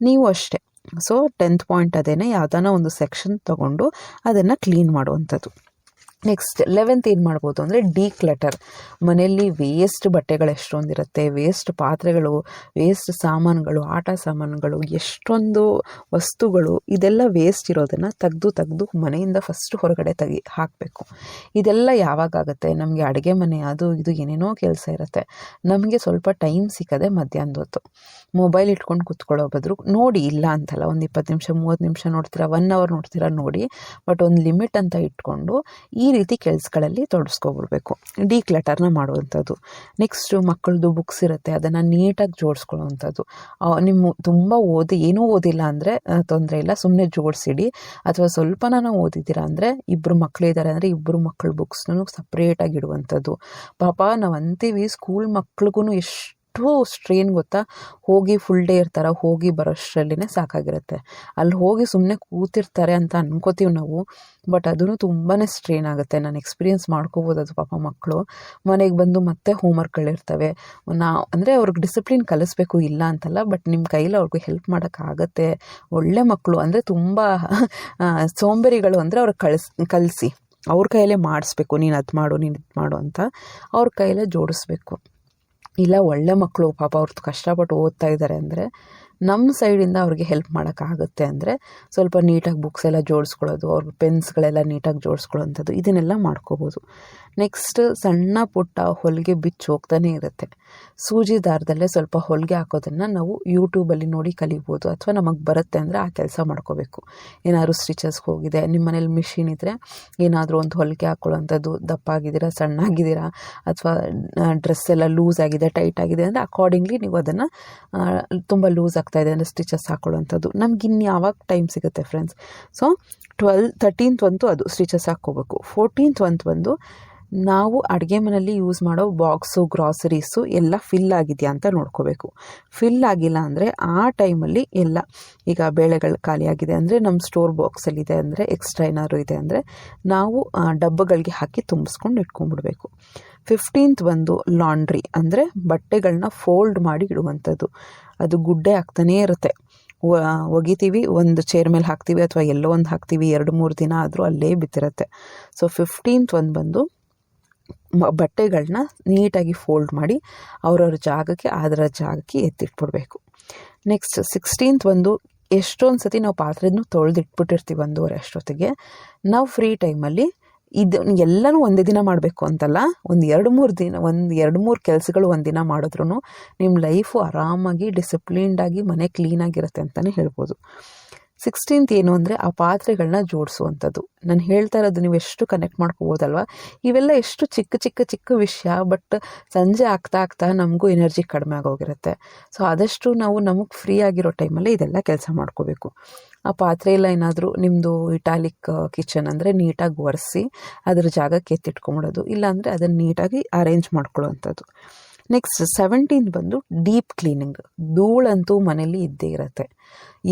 ನೀವು ಅಷ್ಟೇ. ಸೊ ಟೆಂತ್ ಪಾಯಿಂಟ್ ಅದೇನೇ ಯಾವುದಾನ ಒಂದು ಸೆಕ್ಷನ್ ತೊಗೊಂಡು ಅದನ್ನು ಕ್ಲೀನ್ ಮಾಡುವಂಥದ್ದು. ನೆಕ್ಸ್ಟ್ ಲೆವೆಂತ್ ಏನು ಮಾಡ್ಬೋದು ಅಂದರೆ ಡಿ ಕ್ಲಟರ್ ಮನೆಯಲ್ಲಿ ವೇಸ್ಟ್ ಬಟ್ಟೆಗಳು ಎಷ್ಟೊಂದಿರುತ್ತೆ ವೇಸ್ಟ್ ಪಾತ್ರೆಗಳು ವೇಸ್ಟ್ ಸಾಮಾನುಗಳು, ಆಟ ಸಾಮಾನುಗಳು, ಎಷ್ಟೊಂದು ವಸ್ತುಗಳು, ಇದೆಲ್ಲ ವೇಸ್ಟ್ ಇರೋದನ್ನು ತೆಗ್ದು ತೆಗೆದು ಮನೆಯಿಂದ ಫಸ್ಟ್ ಹೊರಗಡೆ ತೆಗಿ ಹಾಕಬೇಕು. ಇದೆಲ್ಲ ಯಾವಾಗ ಆಗುತ್ತೆ? ನಮಗೆ ಅಡುಗೆ ಮನೆ, ಅದು ಇದು ಏನೇನೋ ಕೆಲಸ ಇರುತ್ತೆ. ನಮಗೆ ಸ್ವಲ್ಪ ಟೈಮ್ ಸಿಕ್ಕದೆ ಮಧ್ಯಾಹ್ನದ ಹೊತ್ತು. ಮೊಬೈಲ್ ಇಟ್ಕೊಂಡು ಕೂತ್ಕೊಳ್ಳೋ ಬದಲು ನೋಡಿ, ಇಲ್ಲ ಅಂತಲ್ಲ, ಒಂದು ಇಪ್ಪತ್ತು ನಿಮಿಷ, ಮೂವತ್ತು ನಿಮಿಷ ನೋಡ್ತೀರಾ ಒನ್ ಅವರ್ ನೋಡ್ತೀರಾ, ನೋಡಿ. ಬಟ್ ಒಂದು ಲಿಮಿಟ್ ಅಂತ ಇಟ್ಕೊಂಡು ಈ ರೀತಿ ಕೆಲಸಗಳಲ್ಲಿ ತೊಡಸ್ಕೊಬಿಡ್ಬೇಕು. ಡಿ ಕ್ಲೆಟರ್ನ ಮಾಡುವಂಥದ್ದು. ನೆಕ್ಸ್ಟು ಮಕ್ಕಳದು ಬುಕ್ಸ್ ಇರುತ್ತೆ, ಅದನ್ನು ನೀಟಾಗಿ ಜೋಡಿಸ್ಕೊಳ್ಳುವಂಥದ್ದು. ನಿಮ್ಮ ತುಂಬ ಓದಿ, ಏನೂ ಓದಿಲ್ಲ ಅಂದರೆ ತೊಂದರೆ ಇಲ್ಲ. ಸುಮ್ಮನೆ ಜೋಡಿಸಿಡಿ. ಅಥವಾ ಸ್ವಲ್ಪ ನಾನು ಓದಿದ್ದೀರಾ ಅಂದರೆ ಇಬ್ಬರು ಮಕ್ಕಳು ಇದ್ದಾರೆ ಅಂದರೆ ಇಬ್ಬರು ಮಕ್ಕಳ ಬುಕ್ಸ್ನೂ ಸಪ್ರೇಟಾಗಿ ಇಡುವಂಥದ್ದು. ಪಾಪ ನಾವು ಅಂತೀವಿ ಸ್ಕೂಲ್ ಮಕ್ಳಿಗೂ ಎಷ್ಟು ಎಷ್ಟು ಸ್ಟ್ರೈನ್ ಗೊತ್ತಾ? ಹೋಗಿ ಫುಲ್ ಡೇ ಇರ್ತಾರೆ, ಹೋಗಿ ಬರೋಷ್ಟರಲ್ಲಿನೇ ಸಾಕಾಗಿರುತ್ತೆ. ಅಲ್ಲಿ ಹೋಗಿ ಸುಮ್ಮನೆ ಕೂತಿರ್ತಾರೆ ಅಂತ ಅನ್ಕೋತೀವಿ ನಾವು ಬಟ್ ಅದೂ ತುಂಬಾ ಸ್ಟ್ರೈನ್ ಆಗುತ್ತೆ. ನಾನು ಎಕ್ಸ್ಪೀರಿಯೆನ್ಸ್ ಮಾಡ್ಕೋಬೋದು ಅದು ಪಾಪ ಮಕ್ಕಳು ಮನೆಗೆ ಬಂದು ಮತ್ತೆ ಹೋಮ್ವರ್ಕ್ಗಳಿರ್ತವೆ ನಾ, ಅಂದರೆ ಅವ್ರಿಗೆ ಡಿಸಿಪ್ಲಿನ್ ಕಲಿಸ್ಬೇಕು ಇಲ್ಲ ಅಂತಲ್ಲ ಬಟ್ ನಿಮ್ಮ ಕೈಲಿ ಅವ್ರಿಗೆ ಹೆಲ್ಪ್ ಮಾಡೋಕ್ಕಾಗತ್ತೆ ಒಳ್ಳೆ ಮಕ್ಕಳು ಅಂದರೆ ತುಂಬ ಸೋಂಬೇರಿಗಳು ಅಂದರೆ ಅವ್ರಿಗೆ ಕಳಿಸ್, ಕಲಿಸಿ. ಅವ್ರ ಕೈಯಲ್ಲೇ ಮಾಡಿಸ್ಬೇಕು. ನೀನು ಅದು ಮಾಡು, ನೀನು ಇದು ಮಾಡು ಅಂತ ಅವ್ರ ಕೈಯಲ್ಲೇ ಜೋಡಿಸ್ಬೇಕು. ಇಲ್ಲ ಒಳ್ಳೆ ಮಕ್ಕಳು ಪಾಪ ಅವ್ರದ್ದು ಕಷ್ಟಪಟ್ಟು ಓದ್ತಾ ಇದ್ದಾರೆ ಅಂದರೆ ನಮ್ಮ ಸೈಡಿಂದ ಅವ್ರಿಗೆ ಹೆಲ್ಪ್ ಮಾಡೋಕ್ಕಾಗುತ್ತೆ ಅಂದರೆ ಸ್ವಲ್ಪ ನೀಟಾಗಿ ಬುಕ್ಸ್ ಎಲ್ಲ ಜೋಡಿಸ್ಕೊಳ್ಳೋದು, ಅವ್ರ ಪೆನ್ಸ್ಗಳೆಲ್ಲ ನೀಟಾಗಿ ಜೋಡಿಸ್ಕೊಳ್ಳೋಂಥದ್ದು, ಇದನ್ನೆಲ್ಲ ಮಾಡ್ಕೋಬೋದು. ನೆಕ್ಸ್ಟ್ ಸಣ್ಣ ಪುಟ್ಟ ಹೊಲಿಗೆ ಬಿಚ್ಚು ಹೋಗ್ತಾನೆ ಇರುತ್ತೆ. ಸೂಜಿ ದಾರದಲ್ಲೇ ಸ್ವಲ್ಪ ಹೊಲಿಗೆ ಹಾಕೋದನ್ನು ನಾವು ಯೂಟ್ಯೂಬಲ್ಲಿ ನೋಡಿ ಕಲಿಬೋದು, ಅಥವಾ ನಮಗೆ ಬರುತ್ತೆ ಅಂದರೆ ಆ ಕೆಲಸ ಮಾಡ್ಕೋಬೇಕು. ಏನಾದರೂ ಸ್ಟಿಚಸ್ಗೆ ಹೋಗಿದೆ ನಿಮ್ಮ ಮನೇಲಿ ಮಿಷಿನ್ ಇದ್ದರೆ ಏನಾದರೂ ಒಂದು ಹೊಲಿಗೆ ಆಗಿದ್ದೀರಾ ಸಣ್ಣ ಆಗಿದ್ದೀರಾ ಅಥವಾ ಡ್ರೆಸ್ ಎಲ್ಲ ಲೂಸ್ ಆಗಿದೆ ಟೈಟ್ ಆಗಿದೆ ಅಂದರೆ ಅಕಾರ್ಡಿಂಗ್ಲಿ ನೀವು ಅದನ್ನು ತುಂಬ ಲೂಸ್ ಆಗ್ತಾಯಿದೆ ಅಂದರೆ ಸ್ಟಿಚಸ್ ಹಾಕೊಳ್ಳೋವಂಥದ್ದು. ನಮ್ಗೆ ಇನ್ನು ಯಾವಾಗ ಟೈಮ್ ಸಿಗುತ್ತೆ ಫ್ರೆಂಡ್ಸ್ ಸೊ ಟ್ವೆಲ್ ತರ್ಟೀನ್ತ್ ಅಂತೂ ಅದು ಸ್ಟಿಚಸ್ ಹಾಕ್ಕೋಬೇಕು. ಫೋರ್ಟೀನ್ತ್ ಒಂದು ಬಂದು ನಾವು ಅಡುಗೆ ಮನೆಯಲ್ಲಿ ಯೂಸ್ ಮಾಡೋ ಬಾಕ್ಸು ಗ್ರಾಸರೀಸು ಎಲ್ಲ ಫಿಲ್ ಆಗಿದೆಯಾ ಅಂತ ನೋಡ್ಕೋಬೇಕು. ಫಿಲ್ ಆಗಿಲ್ಲ ಅಂದರೆ ಆ ಟೈಮಲ್ಲಿ ಎಲ್ಲ ಈಗ ಬೇಳೆಗಳು ಖಾಲಿಯಾಗಿದೆ ಅಂದರೆ ನಮ್ಮ ಸ್ಟೋರ್ ಬಾಕ್ಸಲ್ಲಿದೆ ಅಂದರೆ ಎಕ್ಸ್ಟ್ರಾ ಏನಾದ್ರು ಇದೆ ಅಂದರೆ ನಾವು ಡಬ್ಬಗಳಿಗೆ ಹಾಕಿ ತುಂಬಿಸ್ಕೊಂಡು ಇಟ್ಕೊಂಡ್ಬಿಡ್ಬೇಕು. ಫಿಫ್ಟೀನ್ತ್ ಬಂದು ಲಾಂಡ್ರಿ ಅಂದರೆ ಬಟ್ಟೆಗಳನ್ನ ಫೋಲ್ಡ್ ಮಾಡಿ ಇಡುವಂಥದ್ದು. ಅದು ಗುಡ್ಡೆ ಆಗ್ತಾನೇ ಇರುತ್ತೆ. ಒಗಿತೀವಿ, ಒಂದು ಚೇರ್ ಮೇಲೆ ಹಾಕ್ತೀವಿ ಅಥವಾ ಎಲ್ಲೋ ಒಂದು ಹಾಕ್ತೀವಿ, ಎರಡು, ಮೂರು ದಿನ ಆದರೂ ಅಲ್ಲೇ ಬಿತ್ತಿರುತ್ತೆ. ಸೊ ಫಿಫ್ಟೀನ್ತ್ ಒಂದು ಬಂದು ಬಟ್ಟೆಗಳನ್ನ ನೀಟಾಗಿ ಫೋಲ್ಡ್ ಮಾಡಿ ಅವ್ರವ್ರ ಜಾಗಕ್ಕೆ ಅದರ ಜಾಗಕ್ಕೆ ಎತ್ತಿಟ್ಬಿಡ್ಬೇಕು. ನೆಕ್ಸ್ಟ್ ಸಿಕ್ಸ್ಟೀನ್ತ್ ಒಂದು ಎಷ್ಟೊಂದು ಸತಿ ನಾವು ಪಾತ್ರೆನೂ ತೊಳೆದಿಟ್ಬಿಟ್ಟಿರ್ತೀವಿ ಒಂದೂವರೆ ಅಷ್ಟೊತ್ತಿಗೆ. ನಾವು ಫ್ರೀ ಟೈಮಲ್ಲಿ ಇದು ಎಲ್ಲನೂ ಒಂದೇ ದಿನ ಮಾಡಬೇಕು ಅಂತಲ್ಲ? ಒಂದು ಎರಡು ಮೂರು ದಿನ, ಒಂದು ಎರಡು ಮೂರು ಕೆಲಸಗಳು ಒಂದಿನ ದಿನ ಮಾಡಿದ್ರೂ ನಿಮ್ಮ ಲೈಫು ಆರಾಮಾಗಿ ಡಿಸಿಪ್ಲೀನ್ಡಾಗಿ ಮನೆ ಕ್ಲೀನಾಗಿರುತ್ತೆ ಅಂತಲೇ ಹೇಳ್ಬೋದು. ಸಿಕ್ಸ್ಟೀನ್ತ್ ಏನು ಅಂದರೆ ಆ ಪಾತ್ರೆಗಳನ್ನ ಜೋಡಿಸುವಂಥದ್ದು. ನಾನು ಹೇಳ್ತಾ ಇರೋದು ನೀವು ಎಷ್ಟು ಕನೆಕ್ಟ್ ಮಾಡ್ಕೋಬೋದಲ್ವ? ಇವೆಲ್ಲ ಎಷ್ಟು ಚಿಕ್ಕ ಚಿಕ್ಕ ಚಿಕ್ಕ ವಿಷಯ ಬಟ್ ಸಂಜೆ ಆಗ್ತಾ ಆಗ್ತಾ ನಮಗೂ ಎನರ್ಜಿ ಕಡಿಮೆ ಆಗೋಗಿರುತ್ತೆ. ಸೊ ಆದಷ್ಟು ನಾವು ನಮಗೆ ಫ್ರೀ ಆಗಿರೋ ಟೈಮಲ್ಲಿ ಇದೆಲ್ಲ ಕೆಲಸ ಮಾಡ್ಕೋಬೇಕು. ಆ ಪಾತ್ರೆ ಎಲ್ಲ ಏನಾದರೂ ನಿಮ್ಮದು ಇಟಾಲಿಕ್ ಕಿಚನ್ ಅಂದರೆ ನೀಟಾಗಿ ಒರೆಸಿ ಅದರ ಜಾಗಕ್ಕೆ ಎತ್ತಿಟ್ಕೊಂಬಿಡೋದು. ಇಲ್ಲಾಂದರೆ ಅದನ್ನು ನೀಟಾಗಿ ಅರೇಂಜ್ ಮಾಡ್ಕೊಳ್ಳೋವಂಥದ್ದು. ನೆಕ್ಸ್ಟ್ ಸೆವೆಂಟೀನ್ ಬಂದು ಡೀಪ್ ಕ್ಲೀನಿಂಗ್ ಧೂಳಂತೂ ಮನೇಲಿ ಇದ್ದೇ ಇರುತ್ತೆ.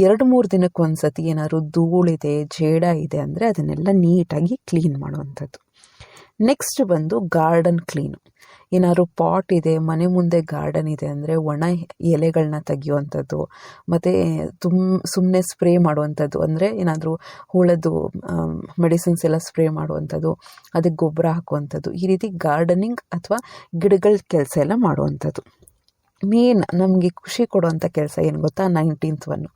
ಎರಡು ಮೂರು ದಿನಕ್ಕೆ ಒಂದು ಸತಿ ಏನಾದ್ರು ಧೂಳಿದೆ, ಜೇಡ ಇದೆ ಅಂದರೆ ಅದನ್ನೆಲ್ಲ ನೀಟಾಗಿ ಕ್ಲೀನ್ ಮಾಡುವಂಥದ್ದು. ನೆಕ್ಸ್ಟ್ ಬಂದು ಗಾರ್ಡನ್ ಕ್ಲೀನು ಏನಾದ್ರು ಪಾಟ್ ಇದೆ, ಮನೆ ಮುಂದೆ ಗಾರ್ಡನ್ ಇದೆ ಅಂದರೆ ಒಣ ಎಲೆಗಳನ್ನ ತೆಗಿಯುವಂಥದ್ದು, ಮತ್ತು ತುಂಬ ಸುಮ್ಮನೆ ಸ್ಪ್ರೇ ಮಾಡುವಂಥದ್ದು, ಅಂದರೆ ಏನಾದರೂ ಹುಳದ್ದು ಮೆಡಿಸಿನ್ಸ್ ಎಲ್ಲ ಸ್ಪ್ರೇ ಮಾಡುವಂಥದ್ದು, ಅದಕ್ಕೆ ಗೊಬ್ಬರ ಹಾಕುವಂಥದ್ದು, ಈ ರೀತಿ ಗಾರ್ಡನಿಂಗ್ ಅಥವಾ ಗಿಡಗಳ ಕೆಲಸ ಎಲ್ಲ ಮಾಡುವಂಥದ್ದು. ಮೇನ್ ನಮಗೆ ಖುಷಿ ಕೊಡುವಂಥ ಕೆಲಸ ಏನು ಗೊತ್ತಾ? ನೈನ್ಟೀನ್ತ್ ಒನ್ನು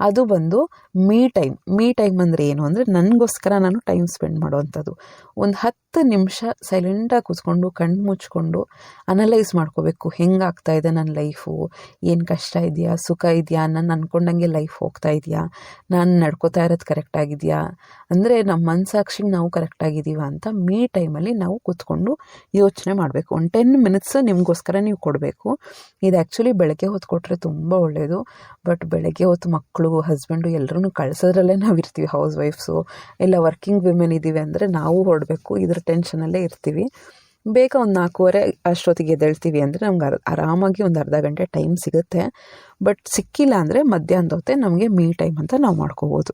ಅದು ಬಂದು ಮೀ ಟೈಮ್ ಮೀ ಟೈಮ್ ಅಂದರೆ ಏನು? ಅಂದರೆ ನನಗೋಸ್ಕರ ನಾನು ಟೈಮ್ ಸ್ಪೆಂಡ್ ಮಾಡುವಂಥದ್ದು. ಒಂದು ಹತ್ತು ನಿಮಿಷ ಸೈಲೆಂಟಾಗಿ ಕೂತ್ಕೊಂಡು, ಕಣ್ಣು ಮುಚ್ಕೊಂಡು ಅನಲೈಸ್ ಮಾಡ್ಕೋಬೇಕು. ಹೆಂಗಾಗ್ತಾ ಇದೆ ನನ್ನ ಲೈಫು ಏನು ಕಷ್ಟ ಇದೆಯಾ? ಸುಖ ಇದೆಯಾ? ನಾನು ಅಂದ್ಕೊಂಡಂಗೆ ಲೈಫ್ ಹೋಗ್ತಾ ಇದೆಯಾ? ನಾನು ನಡ್ಕೋತಾ ಇರೋದು ಕರೆಕ್ಟಾಗಿದೆಯಾ ಅಂದರೆ ನಮ್ಮ ಮನಸಾಕ್ಷಿಗೆ ನಾವು ಕರೆಕ್ಟಾಗಿದ್ದೀವ ಅಂತ ಮೀ ಟೈಮಲ್ಲಿ ನಾವು ಕೂತ್ಕೊಂಡು ಯೋಚನೆ ಮಾಡಬೇಕು. ಒಂದು ಟೆನ್ ಮಿನಿಟ್ಸ್ ನಿಮಗೋಸ್ಕರ ನೀವು ಕೊಡಬೇಕು. ಇದು ಆ್ಯಕ್ಚುಲಿ ಬೆಳಗ್ಗೆ ಹೊತ್ತು ಕೊಟ್ಟರೆ ತುಂಬ ಒಳ್ಳೆಯದು ಬಟ್ ಬೆಳಗ್ಗೆ ಹೊತ್ತು ಮಕ್ಕಳು ಹಸ್ಬೆಂಡು ಎಲ್ಲರೂ ಕಳ್ಸೋದ್ರಲ್ಲೇ ನಾವು ಇರ್ತೀವಿ ಹೌಸ್ ವೈಫ್ಸು ಎಲ್ಲ ವರ್ಕಿಂಗ್ ವಿಮೆನ್ ಇದ್ದೀವಿ ಅಂದರೆ ನಾವು ಹೊರಡಬೇಕು ಇದ್ರ ಟೆನ್ಷನಲ್ಲೇ ಇರ್ತೀವಿ. ಬೇಗ ಒಂದು ನಾಲ್ಕೂವರೆ ಅಷ್ಟೊತ್ತಿಗೆ ಎದ್ದೇಳ್ತೀವಿ ಅಂದರೆ ನಮ್ಗೆ ಅರ್, ಆರಾಮಾಗಿ ಒಂದು ಅರ್ಧ ಗಂಟೆ ಟೈಮ್ ಸಿಗುತ್ತೆ. ಬಟ್ ಸಿಕ್ಕಿಲ್ಲ ಅಂದರೆ ಮಧ್ಯಾಹ್ನದ ಹೊತ್ತೆ ನಮಗೆ ಮೀ ಟೈಮ್ ಅಂತ ನಾವು ಮಾಡ್ಕೋಬೋದು.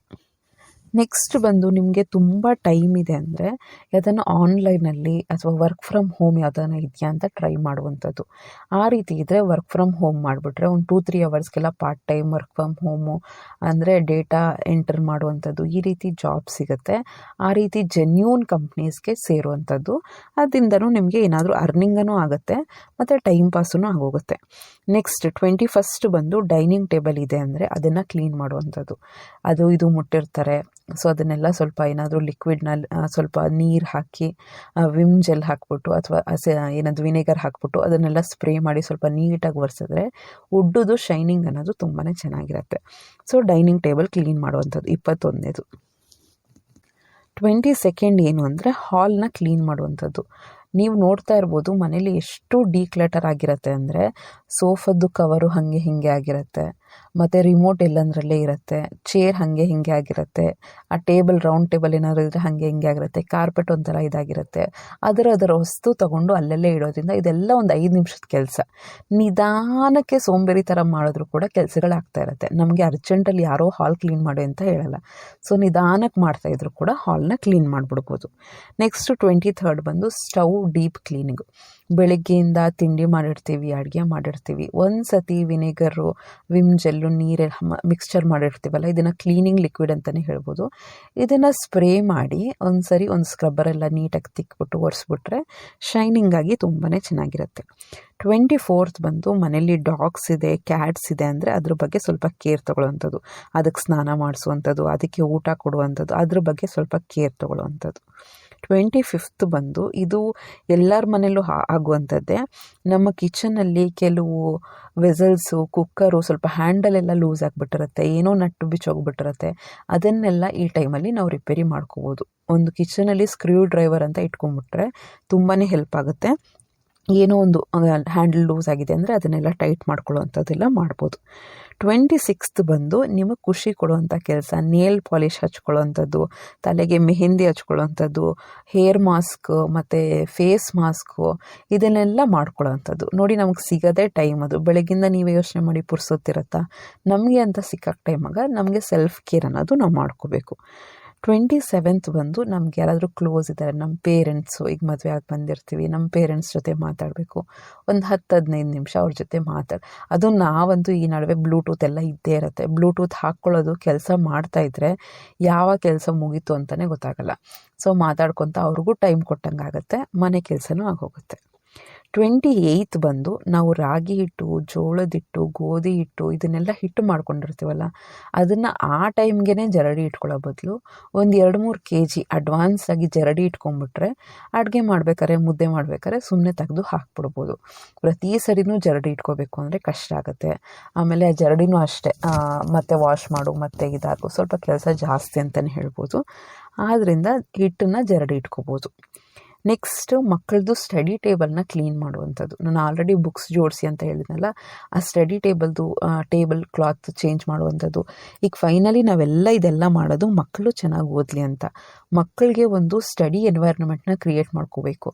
ನೆಕ್ಸ್ಟ್ ಬಂದು ನಿಮಗೆ ತುಂಬ ಟೈಮ್ ಇದೆ ಅಂದರೆ ಯಾವುದನ್ನು ಆನ್ಲೈನಲ್ಲಿ ಅಥವಾ ವರ್ಕ್ ಫ್ರಮ್ ಹೋಮ್ ಯಾವುದನ್ನು ಇದೆಯಾ ಅಂತ ಟ್ರೈ ಮಾಡುವಂಥದ್ದು. ಆ ರೀತಿ ಇದ್ದರೆ ವರ್ಕ್ ಫ್ರಮ್ ಹೋಮ್ ಮಾಡಿಬಿಟ್ರೆ ಒಂದು two three ಅವರ್ಸ್ಗೆಲ್ಲ part time work from home ಅಂದರೆ ಡೇಟಾ ಎಂಟರ್ ಮಾಡುವಂಥದ್ದು ಈ ರೀತಿ ಜಾಬ್ ಸಿಗುತ್ತೆ. ಆ ರೀತಿ ಜೆನ್ಯೂನ್ ಕಂಪ್ನೀಸ್ಗೆ ಸೇರುವಂಥದ್ದು. ಅದರಿಂದನೂ ನಿಮಗೆ ಏನಾದರೂ ಅರ್ನಿಂಗನೂ ಆಗುತ್ತೆ, ಮತ್ತು ಟೈಮ್ ಪಾಸೂ ಆಗೋಗುತ್ತೆ. ನೆಕ್ಸ್ಟ್ ಟ್ವೆಂಟಿ ಫಸ್ಟ್ ಬಂದು ಡೈನಿಂಗ್ ಟೇಬಲ್ ಇದೆ ಅಂದರೆ ಅದನ್ನು ಕ್ಲೀನ್ ಮಾಡುವಂಥದ್ದು. ಅದು ಇದು ಮುಟ್ಟಿರ್ತಾರೆ. ಸೊ ಅದನ್ನೆಲ್ಲ ಸ್ವಲ್ಪ ಏನಾದರೂ ಲಿಕ್ವಿಡ್ನಲ್ಲಿ ಸ್ವಲ್ಪ ನೀರು ಹಾಕಿ ವಿಮ್ ಜೆಲ್ ಹಾಕ್ಬಿಟ್ಟು ಅಥವಾ ಏನಾದರೂ ವಿನೆಗರ್ ಹಾಕ್ಬಿಟ್ಟು ಅದನ್ನೆಲ್ಲ ಸ್ಪ್ರೇ ಮಾಡಿ ಸ್ವಲ್ಪ ನೀಟಾಗಿ ಒರೆಸಿದ್ರೆ ಉಡ್ಡುದು ಶೈನಿಂಗ್ ಅನ್ನೋದು ತುಂಬಾ ಚೆನ್ನಾಗಿರುತ್ತೆ. ಸೊ ಡೈನಿಂಗ್ ಟೇಬಲ್ ಕ್ಲೀನ್ ಮಾಡುವಂಥದ್ದು ಇಪ್ಪತ್ತೊಂದನೇದು. ಟ್ವೆಂಟಿ ಸೆಕೆಂಡ್ ಏನು ಅಂದರೆ ಹಾಲ್ನ ಕ್ಲೀನ್ ಮಾಡುವಂಥದ್ದು. ನೀವು ನೋಡ್ತಾ ಇರ್ಬೋದು ಮನೇಲಿ ಎಷ್ಟು ಡೀಕ್ಲೆಟರ್ ಆಗಿರುತ್ತೆ ಅಂದರೆ ಸೋಫದ್ದು ಕವರು ಹಾಗೆ ಹೀಗೆ ಆಗಿರುತ್ತೆ. ಮತ್ತು ರಿಮೋಟ್ ಎಲ್ಲಂದರಲ್ಲೇ ಇರುತ್ತೆ. ಚೇರ್ ಹಾಗೆ ಹೀಗೆ ಆಗಿರುತ್ತೆ. ಆ ಟೇಬಲ್ ರೌಂಡ್ ಟೇಬಲ್ ಏನಾದ್ರು ಇದ್ದರೆ ಹಾಗೆ ಹಿಂಗೆ ಆಗಿರುತ್ತೆ. ಕಾರ್ಪೆಟ್ ಒಂಥರ ಇದಾಗಿರುತ್ತೆ. ಅದರ ಅದರ ವಸ್ತು ತೊಗೊಂಡು ಅಲ್ಲಲ್ಲೇ ಇಡೋದ್ರಿಂದ ಇದೆಲ್ಲ ಒಂದು ಐದು ನಿಮಿಷದ ಕೆಲಸ. ನಿಧಾನಕ್ಕೆ ಸೋಂಬೇರಿ ಥರ ಮಾಡಿದ್ರು ಕೂಡ ಕೆಲಸಗಳಾಗ್ತಾ ಇರುತ್ತೆ. ನಮಗೆ ಅರ್ಜೆಂಟಲ್ಲಿ ಯಾರೋ ಹಾಲ್ ಕ್ಲೀನ್ ಮಾಡಿ ಅಂತ ಹೇಳಲ್ಲ. ಸೊ ನಿಧಾನಕ್ಕೆ ಮಾಡ್ತಾಯಿದ್ರು ಕೂಡ ಹಾಲ್ನ ಕ್ಲೀನ್ ಮಾಡಿಬಿಡ್ಬೋದು. ನೆಕ್ಸ್ಟು ಟ್ವೆಂಟಿ ಥರ್ಡ್ ಬಂದು ಸ್ಟವ್ ಡೀಪ್ ಕ್ಲೀನಿಂಗು ಬೆಳಗ್ಗೆಯಿಂದ ತಿಂಡಿ ಮಾಡಿರ್ತೀವಿ, ಅಡುಗೆ ಮಾಡಿರ್ತೀವಿ. ಒಂದು ಸತಿ ವಿನೆಗರು, ವಿಮ್ ಜೆಲ್ಲು, ನೀರು ಮಿಕ್ಸ್ಚರ್ ಮಾಡಿರ್ತೀವಲ್ಲ, ಇದನ್ನು ಕ್ಲೀನಿಂಗ್ ಲಿಕ್ವಿಡ್ ಅಂತಲೇ ಹೇಳ್ಬೋದು. ಇದನ್ನು ಸ್ಪ್ರೇ ಮಾಡಿ ಒಂದು ಸರಿ ಒಂದು ಸ್ಕ್ರಬ್ಬರೆಲ್ಲ ನೀಟಾಗಿ ತಿಕ್ಬಿಟ್ಟು ಒರೆಸ್ಬಿಟ್ರೆ ಶೈನಿಂಗ್ ಆಗಿ ತುಂಬಾ ಚೆನ್ನಾಗಿರುತ್ತೆ. ಟ್ವೆಂಟಿ ಫೋರ್ತ್ ಬಂದು ಮನೆಯಲ್ಲಿ ಡಾಗ್ಸ್ ಇದೆ ಕ್ಯಾಟ್ಸ್ ಇದೆ ಅಂದರೆ ಅದ್ರ ಬಗ್ಗೆ ಸ್ವಲ್ಪ ಕೇರ್ ತೊಗೊಳ್ಳೋವಂಥದ್ದು. ಅದಕ್ಕೆ ಸ್ನಾನ ಮಾಡಿಸುವಂಥದ್ದು, ಅದಕ್ಕೆ ಊಟ ಕೊಡುವಂಥದ್ದು, ಅದ್ರ ಬಗ್ಗೆ ಸ್ವಲ್ಪ ಕೇರ್ ತೊಗೊಳ್ಳುವಂಥದ್ದು. ಟ್ವೆಂಟಿ ಫಿಫ್ತ್ ಬಂದು ಇದು ಎಲ್ಲರ ಮನೇಲೂ ಆಗುವಂಥದ್ದೇ. ನಮ್ಮ ಕಿಚನಲ್ಲಿ ಕೆಲವು ವೆಸಲ್ಸು, ಕುಕ್ಕರು ಸ್ವಲ್ಪ ಹ್ಯಾಂಡಲ್ ಎಲ್ಲ ಲೂಸ್ ಆಗಿಬಿಟ್ಟಿರುತ್ತೆ, ಏನೋ ನಟ್ಟು ಬಿಚ್ಚೋಗ್ಬಿಟ್ಟಿರುತ್ತೆ. ಅದನ್ನೆಲ್ಲ ಈ ಟೈಮಲ್ಲಿ ನಾವು ರಿಪೇರಿ ಮಾಡ್ಕೋಬೋದು. ಒಂದು ಕಿಚನಲ್ಲಿ ಸ್ಕ್ರೂ ಡ್ರೈವರ್ ಅಂತ ಇಟ್ಕೊಂಡ್ಬಿಟ್ರೆ ತುಂಬಾ ಹೆಲ್ಪ್ ಆಗುತ್ತೆ. ಏನೋ ಒಂದು ಹ್ಯಾಂಡಲ್ ಲೂಸ್ ಆಗಿದೆ ಅಂದರೆ ಅದನ್ನೆಲ್ಲ ಟೈಟ್ ಮಾಡ್ಕೊಳ್ಳೋವಂಥದ್ದೆಲ್ಲ ಮಾಡ್ಬೋದು. ಟ್ವೆಂಟಿ ಸಿಕ್ಸ್ತ್ ಬಂದು ನಿಮಗೆ ಖುಷಿ ಕೊಡುವಂಥ ಕೆಲಸ ನೇಲ್ ಪಾಲಿಷ್ ಹಚ್ಕೊಳ್ಳೋವಂಥದ್ದು, ತಲೆಗೆ ಮೆಹಂದಿ ಹಚ್ಕೊಳ್ಳೋವಂಥದ್ದು ಹೇರ್ ಮಾಸ್ಕ್ ಮತ್ತು ಫೇಸ್ ಮಾಸ್ಕು ಇದನ್ನೆಲ್ಲ ಮಾಡ್ಕೊಳ್ಳೋವಂಥದ್ದು. ನೋಡಿ ನಮಗೆ ಸಿಗೋದೇ ಟೈಮ್ ಅದು. ಬೆಳಗ್ಗಿಂದ ನೀವೇ ಯೋಚನೆ ಮಾಡಿ ಪುರ್ಸೋತಿರತ್ತಾ ನಮಗೆ ಅಂತ ಸಿಕ್ಕಾಗ ಟೈಮಾಗ ನಮಗೆ ಸೆಲ್ಫ್ ಕೇರ್ ಅನ್ನೋದು ನಾವು ಮಾಡ್ಕೋಬೇಕು. ಟ್ವೆಂಟಿ ಸೆವೆಂತ್ ಬಂದು ನಮ್ಗೆ ಯಾರಾದರೂ ಕ್ಲೋಸ್ ಇದ್ದಾರೆ ನಮ್ಮ ಪೇರೆಂಟ್ಸು ಈಗ ಮದುವೆ ಆಗಿ ಬಂದಿರ್ತೀವಿ ನಮ್ಮ ಪೇರೆಂಟ್ಸ್ ಜೊತೆ ಮಾತಾಡಬೇಕು. ಒಂದು ಹತ್ತು ಹದಿನೈದು ನಿಮಿಷ ಅವ್ರ ಜೊತೆ ಮಾತಾಡಿ, ಅದು ನಾವಂತೂ ಈ ನಡುವೆ ಬ್ಲೂಟೂತ್ ಎಲ್ಲ ಇದ್ದೇ ಇರುತ್ತೆ. ಬ್ಲೂಟೂತ್ ಹಾಕ್ಕೊಳ್ಳೋದು ಕೆಲಸ ಮಾಡ್ತಾಯಿದ್ರೆ ಯಾವ ಕೆಲಸ ಮುಗೀತು ಅಂತಲೇ ಗೊತ್ತಾಗಲ್ಲ. ಸೊ ಮಾತಾಡ್ಕೊತ ಅವ್ರಿಗೂ ಟೈಮ್ ಕೊಟ್ಟಂಗೆ ಆಗುತ್ತೆ ಮನೆ ಕೆಲಸನೂ ಆಗೋಗುತ್ತೆ. ಟ್ವೆಂಟಿ ಏಯ್ತ್ ಬಂದು ನಾವು ರಾಗಿ ಹಿಟ್ಟು, ಜೋಳದ ಹಿಟ್ಟು, ಗೋಧಿ ಹಿಟ್ಟು ಇದನ್ನೆಲ್ಲ ಹಿಟ್ಟು ಮಾಡ್ಕೊಂಡಿರ್ತೀವಲ್ಲ, ಅದನ್ನು ಆ ಟೈಮ್ಗೆ ಜರಡಿ ಇಟ್ಕೊಳ್ಳೋ ಬದಲು ಒಂದು ಎರಡು ಮೂರು ಕೆ ಜಿ ಅಡ್ವಾನ್ಸಾಗಿ ಜರಡಿ ಇಟ್ಕೊಂಡ್ಬಿಟ್ರೆ ಅಡುಗೆ ಮಾಡ್ಬೇಕಾದ್ರೆ ಮುದ್ದೆ ಮಾಡ್ಬೇಕಾದ್ರೆ ಸುಮ್ಮನೆ ತೆಗೆದು ಹಾಕ್ಬಿಡ್ಬೋದು. ಪ್ರತಿ ಸರಿನೂ ಜರಡಿ ಇಟ್ಕೋಬೇಕು ಅಂದರೆ ಕಷ್ಟ ಆಗುತ್ತೆ. ಆಮೇಲೆ ಆ ಜರಡಿನೂ ಅಷ್ಟೇ ಮತ್ತೆ ವಾಶ್ ಮಾಡು, ಮತ್ತೆ ಇದಾಕು, ಸ್ವಲ್ಪ ಕೆಲಸ ಜಾಸ್ತಿ ಅಂತಲೇ ಹೇಳ್ಬೋದು. ಆದ್ದರಿಂದ ಹಿಟ್ಟನ್ನು ಜರಡಿ ಇಟ್ಕೋಬೋದು. ನೆಕ್ಸ್ಟ್ ಮಕ್ಕಳದು ಸ್ಟಡಿ ಟೇಬಲ್ನ ಕ್ಲೀನ್ ಮಾಡುವಂಥದ್ದು. ನಾನು ಆಲ್ರೆಡಿ ಬುಕ್ಸ್ ಜೋಡಿಸಿ ಅಂತ ಹೇಳಿದ್ನಲ್ಲ, ಆ ಸ್ಟಡಿ ಟೇಬಲ್ದು ಟೇಬಲ್ ಕ್ಲಾತ್ ಚೇಂಜ್ ಮಾಡುವಂಥದ್ದು. ಈಗ ಫೈನಲಿ ನಾವೆಲ್ಲ ಇದೆಲ್ಲ ಮಾಡೋದು ಮಕ್ಕಳು ಚೆನ್ನಾಗಿ ಓದಲಿ ಅಂತ. ಮಕ್ಕಳಿಗೆ ಒಂದು ಸ್ಟಡಿ ಎನ್ವೈರ್ಮೆಂಟ್ನ ಕ್ರಿಯೇಟ್ ಮಾಡ್ಕೋಬೇಕು.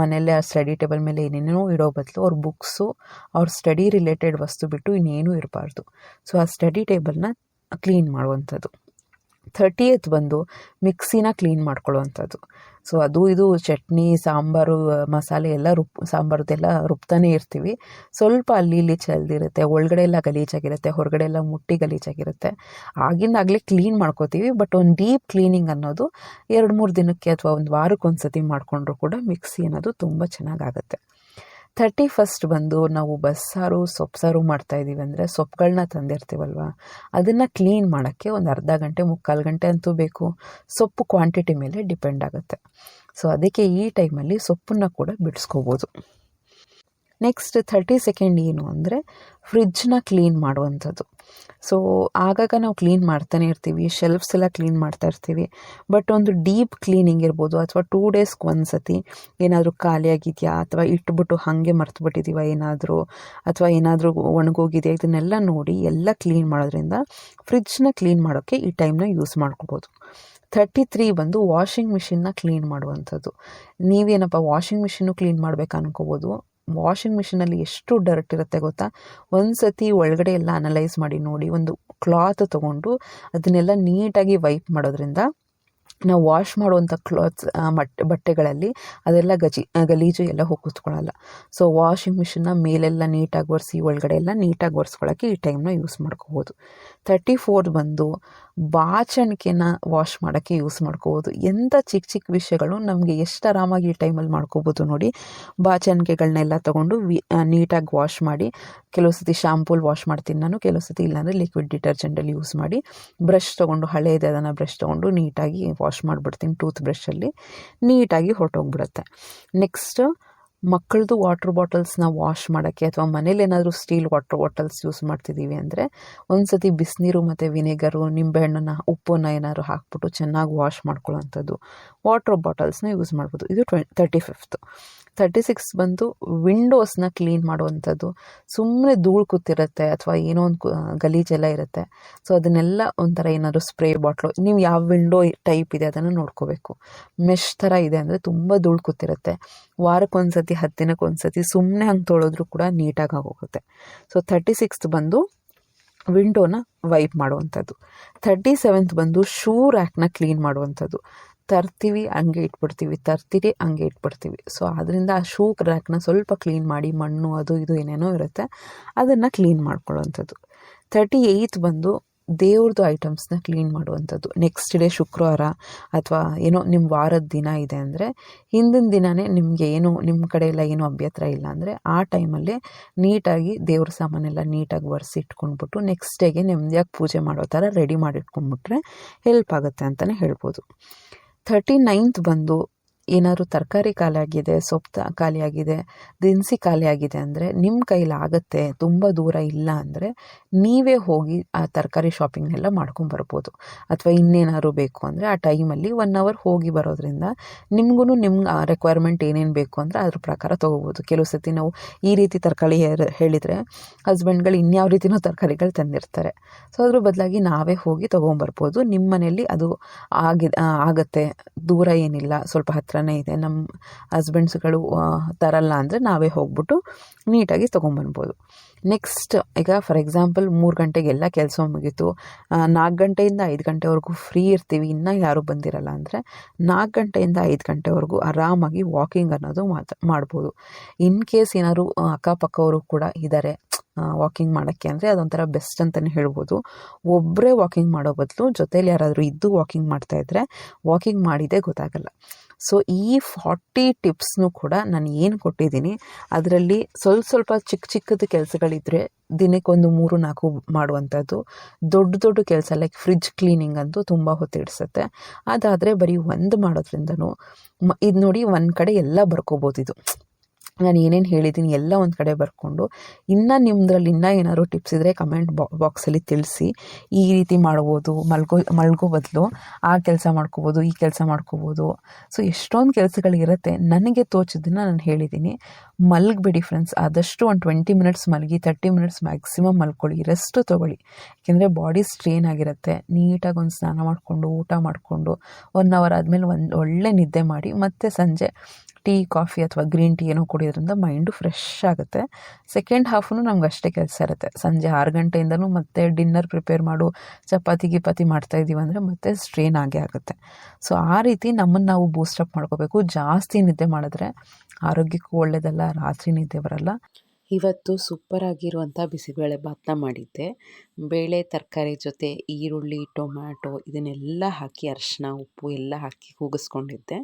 ಮನೆಯಲ್ಲೇ ಆ ಸ್ಟಡಿ ಟೇಬಲ್ ಮೇಲೆ ಏನೇನೋ ಇಡೋ ಬದಲು ಅವ್ರ ಬುಕ್ಸು ಅವ್ರ ಸ್ಟಡಿ ರಿಲೇಟೆಡ್ ವಸ್ತು ಬಿಟ್ಟು ಇನ್ನೇನೂ ಇರಬಾರ್ದು. ಸೊ ಆ ಸ್ಟಡಿ ಟೇಬಲ್ನ ಕ್ಲೀನ್ ಮಾಡುವಂಥದ್ದು. ಥರ್ಟಿಯತ್ ಬಂದು ಮಿಕ್ಸಿನ ಕ್ಲೀನ್ ಮಾಡ್ಕೊಳ್ಳುವಂಥದ್ದು ಸೊ ಅದು ಇದು ಚಟ್ನಿ, ಸಾಂಬಾರು ಮಸಾಲೆ ಎಲ್ಲ ರುಬ್ ಸಾಂಬಾರದೆಲ್ಲ ರುಬ್ತಾನೆ ಇರ್ತೀವಿ. ಸ್ವಲ್ಪ ಅಲ್ಲಿ ಇಲ್ಲಿ ಚೆಲ್ದಿರುತ್ತೆ, ಒಳಗಡೆ ಎಲ್ಲ ಗಲೀಜಾಗಿರುತ್ತೆ, ಹೊರಗಡೆ ಎಲ್ಲ ಮುಟ್ಟಿ ಗಲೀಜಾಗಿರುತ್ತೆ. ಆಗಿಂದಾಗಲೇ ಕ್ಲೀನ್ ಮಾಡ್ಕೋತೀವಿ ಬಟ್ ಒಂದು ಡೀಪ್ ಕ್ಲೀನಿಂಗ್ ಅನ್ನೋದು ಎರಡು ಮೂರು ದಿನಕ್ಕೆ ಅಥವಾ ಒಂದು ವಾರಕ್ಕೆ ಒಂದು ಸತಿ ಮಾಡಿಕೊಂಡ್ರು ಕೂಡ ಮಿಕ್ಸಿ ಅನ್ನೋದು ತುಂಬ ಚೆನ್ನಾಗಾಗುತ್ತೆ. ಥರ್ಟಿ ಫಸ್ಟ್ ಬಂದು ನಾವು ಬಸ್ಸಾರು ಸೊಪ್ಪು ಮಾಡ್ತಾಯಿದ್ದೀವಿ ಅಂದರೆ ಸೊಪ್ಪುಗಳನ್ನ ತಂದಿರ್ತೀವಲ್ವ? ಅದನ್ನು ಕ್ಲೀನ್ ಮಾಡೋಕ್ಕೆ ಒಂದು ಅರ್ಧ ಗಂಟೆ, ಮುಕ್ಕಾಲು ಗಂಟೆ ಅಂತೂ ಬೇಕು. ಸೊಪ್ಪು ಕ್ವಾಂಟಿಟಿ ಮೇಲೆ ಡಿಪೆಂಡ್ ಆಗುತ್ತೆ. ಸೊ ಅದಕ್ಕೆ ಈ ಟೈಮಲ್ಲಿ ಸೊಪ್ಪನ್ನು ಕೂಡ ಬಿಡಿಸ್ಕೋಬೋದು. ನೆಕ್ಸ್ಟ್ ಥರ್ಟಿ ಸೆಕೆಂಡ್ ಏನು ಅಂದರೆ ಫ್ರಿಜ್ನ ಕ್ಲೀನ್ ಮಾಡುವಂಥದ್ದು. ಸೊ ಆಗಾಗ ನಾವು ಕ್ಲೀನ್ ಮಾಡ್ತಾನೆ ಇರ್ತೀವಿ ಶೆಲ್ಫ್ಸ್ ಎಲ್ಲ ಕ್ಲೀನ್ ಮಾಡ್ತಾ ಇರ್ತೀವಿ. ಬಟ್ ಒಂದು ಡೀಪ್ ಕ್ಲೀನಿಂಗ್ ಇರ್ಬೋದು ಅಥವಾ ಟೂ ಡೇಸ್ಗೆ ಒಂದು ಸತಿ ಏನಾದರೂ ಖಾಲಿಯಾಗಿದೆಯಾ ಅಥವಾ ಇಟ್ಬಿಟ್ಟು ಹಾಗೆ ಮರ್ತು ಬಿಟ್ಟಿದೀವ ಏನಾದರೂ ಅಥವಾ ಏನಾದರೂ ಒಣಗೋಗಿದೆಯಾ, ಇದನ್ನೆಲ್ಲ ನೋಡಿ ಎಲ್ಲ ಕ್ಲೀನ್ ಮಾಡೋದ್ರಿಂದ ಫ್ರಿಜ್ನ ಕ್ಲೀನ್ ಮಾಡೋಕ್ಕೆ ಈ ಟೈಮ್ನ ಯೂಸ್ ಮಾಡ್ಕೋಬೋದು. ಥರ್ಟಿ ತ್ರೀ ಬಂದು ವಾಷಿಂಗ್ ಮಿಷಿನ್ನ ಕ್ಲೀನ್ ಮಾಡುವಂಥದ್ದು. ನೀವೇನಪ್ಪ ವಾಷಿಂಗ್ ಮಿಷಿನ್ನು ಕ್ಲೀನ್ ಮಾಡ್ಬೇಕು ಅನ್ಕೋಬೋದು? ವಾಷಿಂಗ್ ಮಿಷಿನಲ್ಲಿ ಎಷ್ಟು ಡರ್ಟ್ ಇರುತ್ತೆ ಗೊತ್ತಾ? ಒಂದು ಸತಿ ಒಳಗಡೆ ಎಲ್ಲ ಅನಲೈಸ್ ಮಾಡಿ ನೋಡಿ, ಒಂದು ಕ್ಲಾತ್ ತೊಗೊಂಡು ಅದನ್ನೆಲ್ಲ ನೀಟಾಗಿ ವೈಪ್ ಮಾಡೋದ್ರಿಂದ ನಾವು ವಾಶ್ ಮಾಡುವಂಥ ಕ್ಲಾತ್ಸ್ ಮಟ್, ಬಟ್ಟೆಗಳಲ್ಲಿ ಅದೆಲ್ಲ ಗಜಿ ಗಲೀಜು ಎಲ್ಲ ಹೋಗಿಸ್ಕೊಳ್ಳಲ್ಲ ಸೊ ವಾಷಿಂಗ್ ಮಿಷಿನ್ನ ಮೇಲೆಲ್ಲ ನೀಟಾಗಿ ಒರೆಸಿ, ಒಳಗಡೆ ಎಲ್ಲ ನೀಟಾಗಿ ಒರೆಸ್ಕೊಳ್ಳೋಕ್ಕೆ ಈ ಟೈಮ್ನ ಯೂಸ್ ಮಾಡ್ಕೋಬೋದು. ತರ್ಟಿ ಫೋರ್ ಬಂದು ಬಾಚಣಿಕೆನ ವಾಶ್ ಮಾಡೋಕ್ಕೆ ಯೂಸ್ ಮಾಡ್ಕೋಬೋದು. ಎಂಥ ಚಿಕ್ಕ ಚಿಕ್ಕ ವಿಷಯಗಳು ನಮಗೆ ಎಷ್ಟು ಆರಾಮಾಗಿ ಈ ಟೈಮಲ್ಲಿ ಮಾಡ್ಕೋಬೋದು ನೋಡಿ. ಬಾಚಣಿಕೆಗಳನ್ನೆಲ್ಲ ತೊಗೊಂಡು ವಿ ನೀಟಾಗಿ ವಾಶ್ ಮಾಡಿ, ಕೆಲವು ಸತಿ ಶಾಂಪೂಲ್ ವಾಶ್ ಮಾಡ್ತೀನಿ ನಾನು, ಕೆಲವು ಸತಿ ಇಲ್ಲಾಂದರೆ ಲಿಕ್ವಿಡ್ ಡಿಟರ್ಜೆಂಟಲ್ಲಿ ಯೂಸ್ ಮಾಡಿ ಬ್ರಷ್ ತೊಗೊಂಡು, ಹಳೇದು ಅದನ್ನು ಬ್ರಷ್ ತೊಗೊಂಡು ನೀಟಾಗಿ ವಾಶ್ ಮಾಡಿಬಿಡ್ತೀನಿ ಟೂತ್ ಬ್ರಷಲ್ಲಿ ನೀಟಾಗಿ ಹೊರಟೋಗ್ಬಿಡುತ್ತೆ. ನೆಕ್ಸ್ಟ್ ಮಕ್ಕಳದು ವಾಟ್ರ್ ಬಾಟಲ್ಸ್ನ ವಾಶ್ ಮಾಡೋಕ್ಕೆ ಅಥವಾ ಮನೇಲಿ ಏನಾದರೂ ಸ್ಟೀಲ್ ವಾಟ್ರ್ ಬಾಟಲ್ಸ್ ಯೂಸ್ ಮಾಡ್ತಿದ್ದೀವಿ ಅಂದರೆ ಒಂದು ಸತಿ ಬಿಸಿನೀರು ಮತ್ತು ವಿನೆಗರು ನಿಂಬೆಹಣ್ಣನ್ನು, ಉಪ್ಪನ್ನು ಏನಾದರೂ ಹಾಕ್ಬಿಟ್ಟು ಚೆನ್ನಾಗಿ ವಾಶ್ ಮಾಡ್ಕೊಳ್ಳೋವಂಥದ್ದು. ವಾಟ್ರ್ ಬಾಟಲ್ಸ್ನ ಯೂಸ್ ಮಾಡ್ಬೋದು. ಇದು ಟ್ವೆ ತರ್ಟಿ ಫಿಫ್ತು ತರ್ಟಿ ಸಿಕ್ಸ್ ಬಂದು ವಿಂಡೋಸ್ನ ಕ್ಲೀನ್ ಮಾಡುವಂಥದ್ದು. ಸುಮ್ಮನೆ ಧೂಳು ಕೂತಿರುತ್ತೆ ಅಥವಾ ಏನೋ ಒಂದು ಗಲೀಜೆಲ್ಲ ಇರುತ್ತೆ. ಸೊ ಅದನ್ನೆಲ್ಲ ಒಂಥರ ಏನಾದರೂ ಸ್ಪ್ರೇ ಬಾಟ್ಲು ನೀವು ಯಾವ ವಿಂಡೋ ಟೈಪ್ ಇದೆ ಅದನ್ನು ನೋಡ್ಕೋಬೇಕು. ಮೆಶ್ ಥರ ಇದೆ ಅಂದರೆ ತುಂಬ ಧೂಳು ಕೂತಿರುತ್ತೆ. ವಾರಕ್ಕೊಂದ್ಸತಿ ಹತ್ತು ದಿನಕ್ಕೊಂದ್ಸತಿ ಸುಮ್ಮನೆ ಹಂಗೆ ತೊಳೆದ್ರೂ ಕೂಡ ನೀಟಾಗಿ ಆಗೋಗುತ್ತೆ ಸೊ ತರ್ಟಿ ಸಿಕ್ಸ್ತ್ ಬಂದು ವಿಂಡೋನ ವೈಪ್ ಮಾಡುವಂಥದ್ದು. ಥರ್ಟಿ ಸೆವೆಂತ್ ಬಂದು ಶೂ ರ್ಯಾಕ್ನ ಕ್ಲೀನ್ ಮಾಡುವಂಥದ್ದು. ತರ್ತೀವಿ, ಹಂಗೆ ಇಟ್ಬಿಡ್ತೀವಿ, ತರ್ತೀರಿ, ಹಂಗೆ ಇಟ್ಬಿಡ್ತೀವಿ. ಸೊ ಅದರಿಂದ ಆ ಶೂ ರ್ಯಾಕ್ನ ಸ್ವಲ್ಪ ಕ್ಲೀನ್ ಮಾಡಿ, ಮಣ್ಣು ಅದು ಇದು ಏನೇನೋ ಇರುತ್ತೆ, ಅದನ್ನು ಕ್ಲೀನ್ ಮಾಡ್ಕೊಳ್ಳೋವಂಥದ್ದು. ತರ್ಟಿ ಏಯ್ತ್ ಬಂದು ದೇವ್ರದ್ದು ಐಟಮ್ಸ್ನ ಕ್ಲೀನ್ ಮಾಡುವಂಥದ್ದು. ನೆಕ್ಸ್ಟ್ ಡೇ ಶುಕ್ರವಾರ ಅಥವಾ ಏನೋ ನಿಮ್ಮ ವಾರದ ದಿನ ಇದೆ ಅಂದರೆ, ಹಿಂದಿನ ದಿನವೇ ನಿಮಗೆ ಏನು ನಿಮ್ಮ ಕಡೆ ಎಲ್ಲ ಏನೂ ಅಭ್ಯಂತರ ಇಲ್ಲ ಅಂದರೆ, ಆ ಟೈಮಲ್ಲಿ ನೀಟಾಗಿ ದೇವ್ರ ಸಾಮಾನೆಲ್ಲ ನೀಟಾಗಿ ಒರೆಸಿ ಇಟ್ಕೊಂಡ್ಬಿಟ್ಟು ನೆಕ್ಸ್ಟ್ ಡೇಗೆ ನೆಮ್ಮದಿಯಾಗಿ ಪೂಜೆ ಮಾಡೋ ಥರ ರೆಡಿ ಮಾಡಿ ಇಟ್ಕೊಂಡ್ಬಿಟ್ರೆ ಹೆಲ್ಪ್ ಆಗುತ್ತೆ ಅಂತಲೇ ಹೇಳ್ಬೋದು. ಥರ್ಟಿ ನೈನ್ತ್ ಬಂದು ಏನಾದ್ರು ತರಕಾರಿ ಖಾಲಿಯಾಗಿದೆ, ಸೊಪ್ಪು ಖಾಲಿಯಾಗಿದೆ, ದಿನಸಿ ಖಾಲಿಯಾಗಿದೆ ಅಂದರೆ ನಿಮ್ಮ ಕೈಲಾಗತ್ತೆ ತುಂಬ ದೂರ ಇಲ್ಲ ಅಂದರೆ ನೀವೇ ಹೋಗಿ ಆ ತರಕಾರಿ ಶಾಪಿಂಗ್ನೆಲ್ಲ ಮಾಡ್ಕೊಂಬರ್ಬೋದು ಅಥವಾ ಇನ್ನೇನಾದ್ರು ಬೇಕು ಅಂದರೆ ಆ ಟೈಮಲ್ಲಿ ಒನ್ ಅವರ್ ಹೋಗಿ ಬರೋದ್ರಿಂದ ನಿಮ್ಗೂ ನಿಮ್ಮ ರಿಕ್ವೈರ್ಮೆಂಟ್ ಏನೇನು ಬೇಕು ಅಂದರೆ ಅದ್ರ ಪ್ರಕಾರ ತೊಗೋಬೋದು. ಕೆಲವು ಸತಿ ನಾವು ಈ ರೀತಿ ತರಕಾರಿ ಹೇಳಿದರೆ ಹಸ್ಬೆಂಡ್ಗಳು ಇನ್ಯಾವ ರೀತಿಯೂ ತರಕಾರಿಗಳು ತಂದಿರ್ತಾರೆ. ಸೊ, ಅದ್ರ ಬದಲಾಗಿ ನಾವೇ ಹೋಗಿ ತೊಗೊಂಬರ್ಬೋದು. ನಿಮ್ಮ ಮನೆಯಲ್ಲಿ ಅದು ಆಗಿ ಆಗತ್ತೆ, ದೂರ ಏನಿಲ್ಲ, ಸ್ವಲ್ಪ ಹತ್ರನೇ ಇದೆ. ನಮ್ಮ ಹಸ್ಬೆಂಡ್ಸ್ಗಳು ತರಲ್ಲ ಅಂದರೆ ನಾವೇ ಹೋಗ್ಬಿಟ್ಟು ನೀಟಾಗಿ ತೊಗೊಂಬರ್ಬೋದು ನೆಕ್ಸ್ಟ್ ಈಗ ಫಾರ್ ಎಕ್ಸಾಂಪಲ್ ಮೂರು ಗಂಟೆಗೆಲ್ಲ ಕೆಲಸ ಮುಗೀತು. ನಾಲ್ಕು ಗಂಟೆಯಿಂದ ಐದು ಗಂಟೆವರೆಗೂ ಫ್ರೀ ಇರ್ತೀವಿ. ಇನ್ನೂ ಯಾರೂ ಬಂದಿರಲ್ಲ ಅಂದರೆ ನಾಲ್ಕು ಗಂಟೆಯಿಂದ ಐದು ಗಂಟೆವರೆಗೂ ಆರಾಮಾಗಿ ವಾಕಿಂಗ್ ಅನ್ನೋದು ಮಾತು ಮಾಡ್ಬೋದು. ಇನ್ ಕೇಸ್ ಏನಾದ್ರು ಅಕ್ಕಪಕ್ಕವರು ಕೂಡ ಇದ್ದಾರೆ ವಾಕಿಂಗ್ ಮಾಡೋಕ್ಕೆ ಅಂದರೆ ಅದೊಂಥರ ಬೆಸ್ಟ್ ಅಂತಲೇ ಹೇಳ್ಬೋದು. ಒಬ್ಬರೇ ವಾಕಿಂಗ್ ಮಾಡೋ ಬದಲು ಜೊತೇಲಿ ಯಾರಾದರೂ ಇದ್ದು ವಾಕಿಂಗ್ ಮಾಡ್ತಾಯಿದ್ರೆ ವಾಕಿಂಗ್ ಮಾಡಿದೇ ಗೊತ್ತಾಗಲ್ಲ. ಸೊ ಈ ಫಾರ್ಟಿ ಟಿಪ್ಸ್ನು ಕೂಡ ನಾನು ಏನು ಕೊಟ್ಟಿದ್ದೀನಿ, ಅದರಲ್ಲಿ ಸ್ವಲ್ಪ ಸ್ವಲ್ಪ ಚಿಕ್ಕ ಚಿಕ್ಕದು ಕೆಲಸಗಳಿದ್ರೆ ದಿನಕ್ಕೊಂದು ಮೂರು ನಾಲ್ಕು ಮಾಡುವಂಥದ್ದು. ದೊಡ್ಡ ದೊಡ್ಡ ಕೆಲಸ ಲೈಕ್ ಫ್ರಿಜ್ ಕ್ಲೀನಿಂಗ್ ಅಂತೂ ತುಂಬ ಹೊತ್ತಿಡಿಸುತ್ತೆ ಅದಾದರೆ ಬರೀ ಒಂದು ಮಾಡೋದ್ರಿಂದನೂ ಇದು ನೋಡಿ ಒಂದು ಕಡೆ ಎಲ್ಲ ಬರ್ಕೋಬೋದು ಇದು. ನಾನು ಏನೇನು ಹೇಳಿದ್ದೀನಿ ಎಲ್ಲ ಒಂದು ಕಡೆ ಬರ್ಕೊಂಡು, ಇನ್ನೂ ನಿಮ್ಮದ್ರಲ್ಲಿ ಇನ್ನೂ ಏನಾದ್ರು ಟಿಪ್ಸ್ ಇದ್ದರೆ ಕಮೆಂಟ್ ಬಾಕ್ಸಲ್ಲಿ ತಿಳಿಸಿ. ಈ ರೀತಿ ಮಾಡ್ಬೋದು, ಮಲ್ಗೋ ಮಲ್ಗೋ ಬದಲು ಆ ಕೆಲಸ ಮಾಡ್ಕೋಬೋದು, ಈ ಕೆಲಸ ಮಾಡ್ಕೋಬೋದು. ಸೊ ಎಷ್ಟೊಂದು ಕೆಲಸಗಳಿರುತ್ತೆ. ನನಗೆ ತೋಚಿದ್ದನ್ನು ನಾನು ಹೇಳಿದ್ದೀನಿ ಮಲಗಬೇಡಿ ಫ್ರೆಂಡ್ಸ್ ಆದಷ್ಟು ಒಂದು ಟ್ವೆಂಟಿ ಮಿನಿಟ್ಸ್ ಮಲಗಿ ತರ್ಟಿ ಮಿನಿಟ್ಸ್ ಮ್ಯಾಕ್ಸಿಮಮ್ ಮಲ್ಕೊಳ್ಳಿ. ರೆಸ್ಟ್ ತೊಗೊಳ್ಳಿ. ಯಾಕೆಂದರೆ ಬಾಡಿ ಸ್ಟ್ರೇನ್ ಆಗಿರುತ್ತೆ. ನೀಟಾಗಿ ಒಂದು ಸ್ನಾನ ಮಾಡಿಕೊಂಡು, ಊಟ ಮಾಡಿಕೊಂಡು ಒನ್ ಅವರ್ ಆದಮೇಲೆ ಒಂದು ಒಳ್ಳೆ ನಿದ್ದೆ ಮಾಡಿ ಮತ್ತೆ ಸಂಜೆ ಟೀ, ಕಾಫಿ ಅಥವಾ ಗ್ರೀನ್ ಟೀ ಏನೋ ಕುಡಿಯೋದ್ರಿಂದ ಮೈಂಡು ಫ್ರೆಶ್ ಆಗುತ್ತೆ. ಸೆಕೆಂಡ್ ಹಾಫು ನಮ್ಗೆ ಅಷ್ಟೇ ಕೆಲಸ ಇರುತ್ತೆ. ಸಂಜೆ ಆರು ಗಂಟೆಯಿಂದಲೂ ಮತ್ತೆ ಡಿನ್ನರ್ ಪ್ರಿಪೇರ್ ಮಾಡು, ಚಪಾತಿ, ಗಿಪಾತಿ ಮಾಡ್ತಾ ಇದ್ದೀವಿ ಅಂದರೆ ಮತ್ತೆ ಸ್ಟ್ರೈನ್ ಆಗೇ ಆಗುತ್ತೆ. ಸೊ ಆ ರೀತಿ ನಮ್ಮನ್ನು ನಾವು ಬೂಸ್ಟಪ್ ಮಾಡ್ಕೋಬೇಕು. ಜಾಸ್ತಿ ನಿದ್ದೆ ಮಾಡಿದ್ರೆ ಆರೋಗ್ಯಕ್ಕೂ ಒಳ್ಳೆಯದಲ್ಲ ರಾತ್ರಿ ನಿದ್ದೆ ಬರಲ್ಲ. ಇವತ್ತು ಸೂಪರ್ ಆಗಿರುವಂಥ ಬಿಸಿಬೇಳೆ ಭಾತನ್ನ ಮಾಡಿದ್ದೆ. ಬೇಳೆ, ತರಕಾರಿ ಜೊತೆ ಈರುಳ್ಳಿ, ಟೊಮ್ಯಾಟೊ ಇದನ್ನೆಲ್ಲ ಹಾಕಿ ಅರಿಶಿನ ಉಪ್ಪು ಎಲ್ಲ ಹಾಕಿ ಕೂಗಿಸ್ಕೊಂಡಿದ್ದೆ.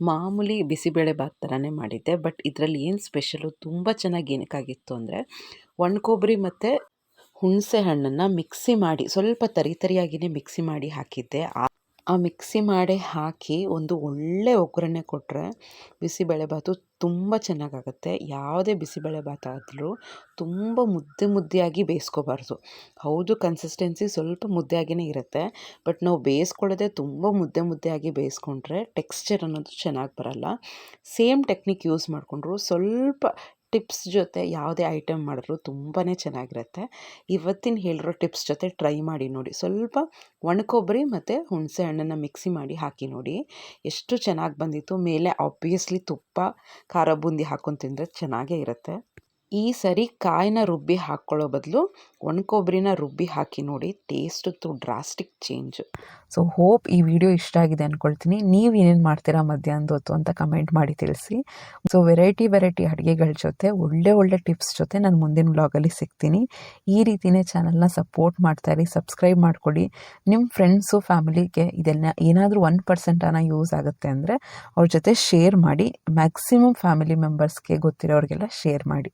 ಮಾಮೂಲಿ ಬಿಸಿಬೇಳೆ ಭಾತ್ ಥರನೇ ಮಾಡಿದ್ದೆ. ಬಟ್ ಇದರಲ್ಲಿ ಏನು ಸ್ಪೆಷಲು? ತುಂಬ ಚೆನ್ನಾಗಿ ಏನಕ್ಕಾಗಿತ್ತು ಅಂದರೆ ಒಣ ಕೊಬ್ಬರಿ ಮತ್ತು ಹುಣಸೆ ಹಣ್ಣನ್ನು ಮಿಕ್ಸಿ ಮಾಡಿ, ಸ್ವಲ್ಪ ತರಿ ತರಿಯಾಗಿಯೇ ಮಿಕ್ಸಿ ಮಾಡಿ ಹಾಕಿದ್ದೆ. ಆ ಆ ಮಿಕ್ಸಿ ಮಾಡಿ ಹಾಕಿ ಒಂದು ಒಳ್ಳೆ ಒಗ್ಗರಣೆ ಕೊಟ್ಟರೆ ಬಿಸಿಬೇಳೆಭಾತು ತುಂಬ ಚೆನ್ನಾಗಾಗುತ್ತೆ. ಯಾವುದೇ ಬಿಸಿಬೇಳೆಭಾತ್ ಆದರೂ ತುಂಬ ಮುದ್ದೆ ಮುದ್ದೆಯಾಗಿ ಬೇಯಿಸ್ಕೋಬಾರ್ದು. ಹೌದು ಕನ್ಸಿಸ್ಟೆನ್ಸಿ ಸ್ವಲ್ಪ ಮುದ್ದೆಯಾಗಿಯೇ ಇರುತ್ತೆ. ಬಟ್ ನಾವು ಬೇಯಿಸ್ಕೊಳ್ಳೋದೇ ತುಂಬ ಮುದ್ದೆ ಮುದ್ದೆಯಾಗಿ ಬೇಯಿಸ್ಕೊಂಡ್ರೆ ಟೆಕ್ಸ್ಚರ್ ಅನ್ನೋದು ಚೆನ್ನಾಗಿ ಬರಲ್ಲ. ಸೇಮ್ ಟೆಕ್ನಿಕ್ ಯೂಸ್ ಮಾಡಿಕೊಂಡ್ರು ಸ್ವಲ್ಪ ಟಿಪ್ಸ್ ಜೊತೆ ಯಾವುದೇ ಐಟಮ್ ಮಾಡಿದ್ರು ತುಂಬಾ ಚೆನ್ನಾಗಿರುತ್ತೆ. ಇವತ್ತಿನ ಹೇಳಿರೋ ಟಿಪ್ಸ್ ಜೊತೆ ಟ್ರೈ ಮಾಡಿ ನೋಡಿ. ಸ್ವಲ್ಪ ಒಣ ಕೊಬ್ಬರಿ ಮತ್ತು ಹುಣಸೆ ಹಣ್ಣನ್ನು ಮಿಕ್ಸಿ ಮಾಡಿ ಹಾಕಿ ನೋಡಿ. ಎಷ್ಟು ಚೆನ್ನಾಗಿ ಬಂದಿತ್ತು. ಮೇಲೆ ಆಬ್ವಿಯಸ್ಲಿ ತುಪ್ಪ, ಖಾರ ಬೂಂದಿ ಹಾಕೊಂಡು ತಿಂದರೆ ಚೆನ್ನಾಗೇ ಇರುತ್ತೆ. ಈ ಸರಿ ಕಾಯಿನ ರುಬ್ಬಿ ಹಾಕ್ಕೊಳ್ಳೋ ಬದಲು ಒಣ ಕೊಬ್ಬರಿನ ರುಬ್ಬಿ ಹಾಕಿ ನೋಡಿ ಟೇಸ್ಟಂತೂ ಡ್ರಾಸ್ಟಿಕ್ ಚೇಂಜ್ ಸೊ ಹೋಪ್ ಈ ವಿಡಿಯೋ ಇಷ್ಟ ಆಗಿದೆ ಅಂದ್ಕೊಳ್ತೀನಿ ನೀವು ಏನೇನು ಮಾಡ್ತೀರಾ ಮಧ್ಯಾಹ್ನದ ಹೊತ್ತು ಅಂತ ಕಮೆಂಟ್ ಮಾಡಿ ತಿಳಿಸಿ. ಸೊ ವೆರೈಟಿ ವೆರೈಟಿ ಅಡುಗೆಗಳ ಜೊತೆ, ಒಳ್ಳೆ ಒಳ್ಳೆ ಟಿಪ್ಸ್ ಜೊತೆ ನಾನು ಮುಂದಿನ ವ್ಲಾಗಲ್ಲಿ ಸಿಗ್ತೀನಿ. ಈ ರೀತಿಯೇ ಚಾನಲ್ನ ಸಪೋರ್ಟ್ ಮಾಡ್ತಾಯಿರಿ ಸಬ್ಸ್ಕ್ರೈಬ್ ಮಾಡ್ಕೊಳ್ಳಿ ನಿಮ್ಮ ಫ್ರೆಂಡ್ಸು ಫ್ಯಾಮಿಲಿಗೆ ಇದೆಲ್ಲ ಏನಾದರೂ ಒನ್ ಪರ್ಸೆಂಟನ ಯೂಸ್ ಆಗುತ್ತೆ ಅಂದರೆ ಅವ್ರ ಜೊತೆ ಶೇರ್ ಮಾಡಿ ಮ್ಯಾಕ್ಸಿಮಮ್ ಫ್ಯಾಮಿಲಿ ಮೆಂಬರ್ಸ್ಗೆ ಗೊತ್ತಿರೋರಿಗೆಲ್ಲ ಶೇರ್ ಮಾಡಿ.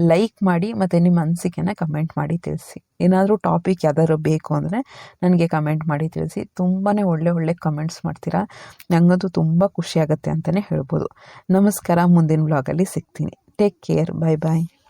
ಲೈಕ್ ಮಾಡಿ ಮತ್ತು ನಿಮ್ಮ ಅನಿಸಿಕೆನ ಕಮೆಂಟ್ ಮಾಡಿ ತಿಳಿಸಿ. ಏನಾದರೂ ಟಾಪಿಕ್ ಯಾವ್ದಾದ್ರು ಬೇಕು ಅಂದರೆ ನನಗೆ ಕಮೆಂಟ್ ಮಾಡಿ ತಿಳಿಸಿ. ತುಂಬಾ ಒಳ್ಳೆ ಒಳ್ಳೆ ಕಮೆಂಟ್ಸ್ ಮಾಡ್ತೀರಾ? ನನಗಂತೂ ತುಂಬ ಖುಷಿಯಾಗುತ್ತೆ ಅಂತಲೇ ಹೇಳ್ಬೋದು. ನಮಸ್ಕಾರ, ಮುಂದಿನ ವ್ಲಾಗಲ್ಲಿ ಸಿಗ್ತೀನಿ. ಟೇಕ್ ಕೇರ್ ಬಾಯ್ ಬಾಯ್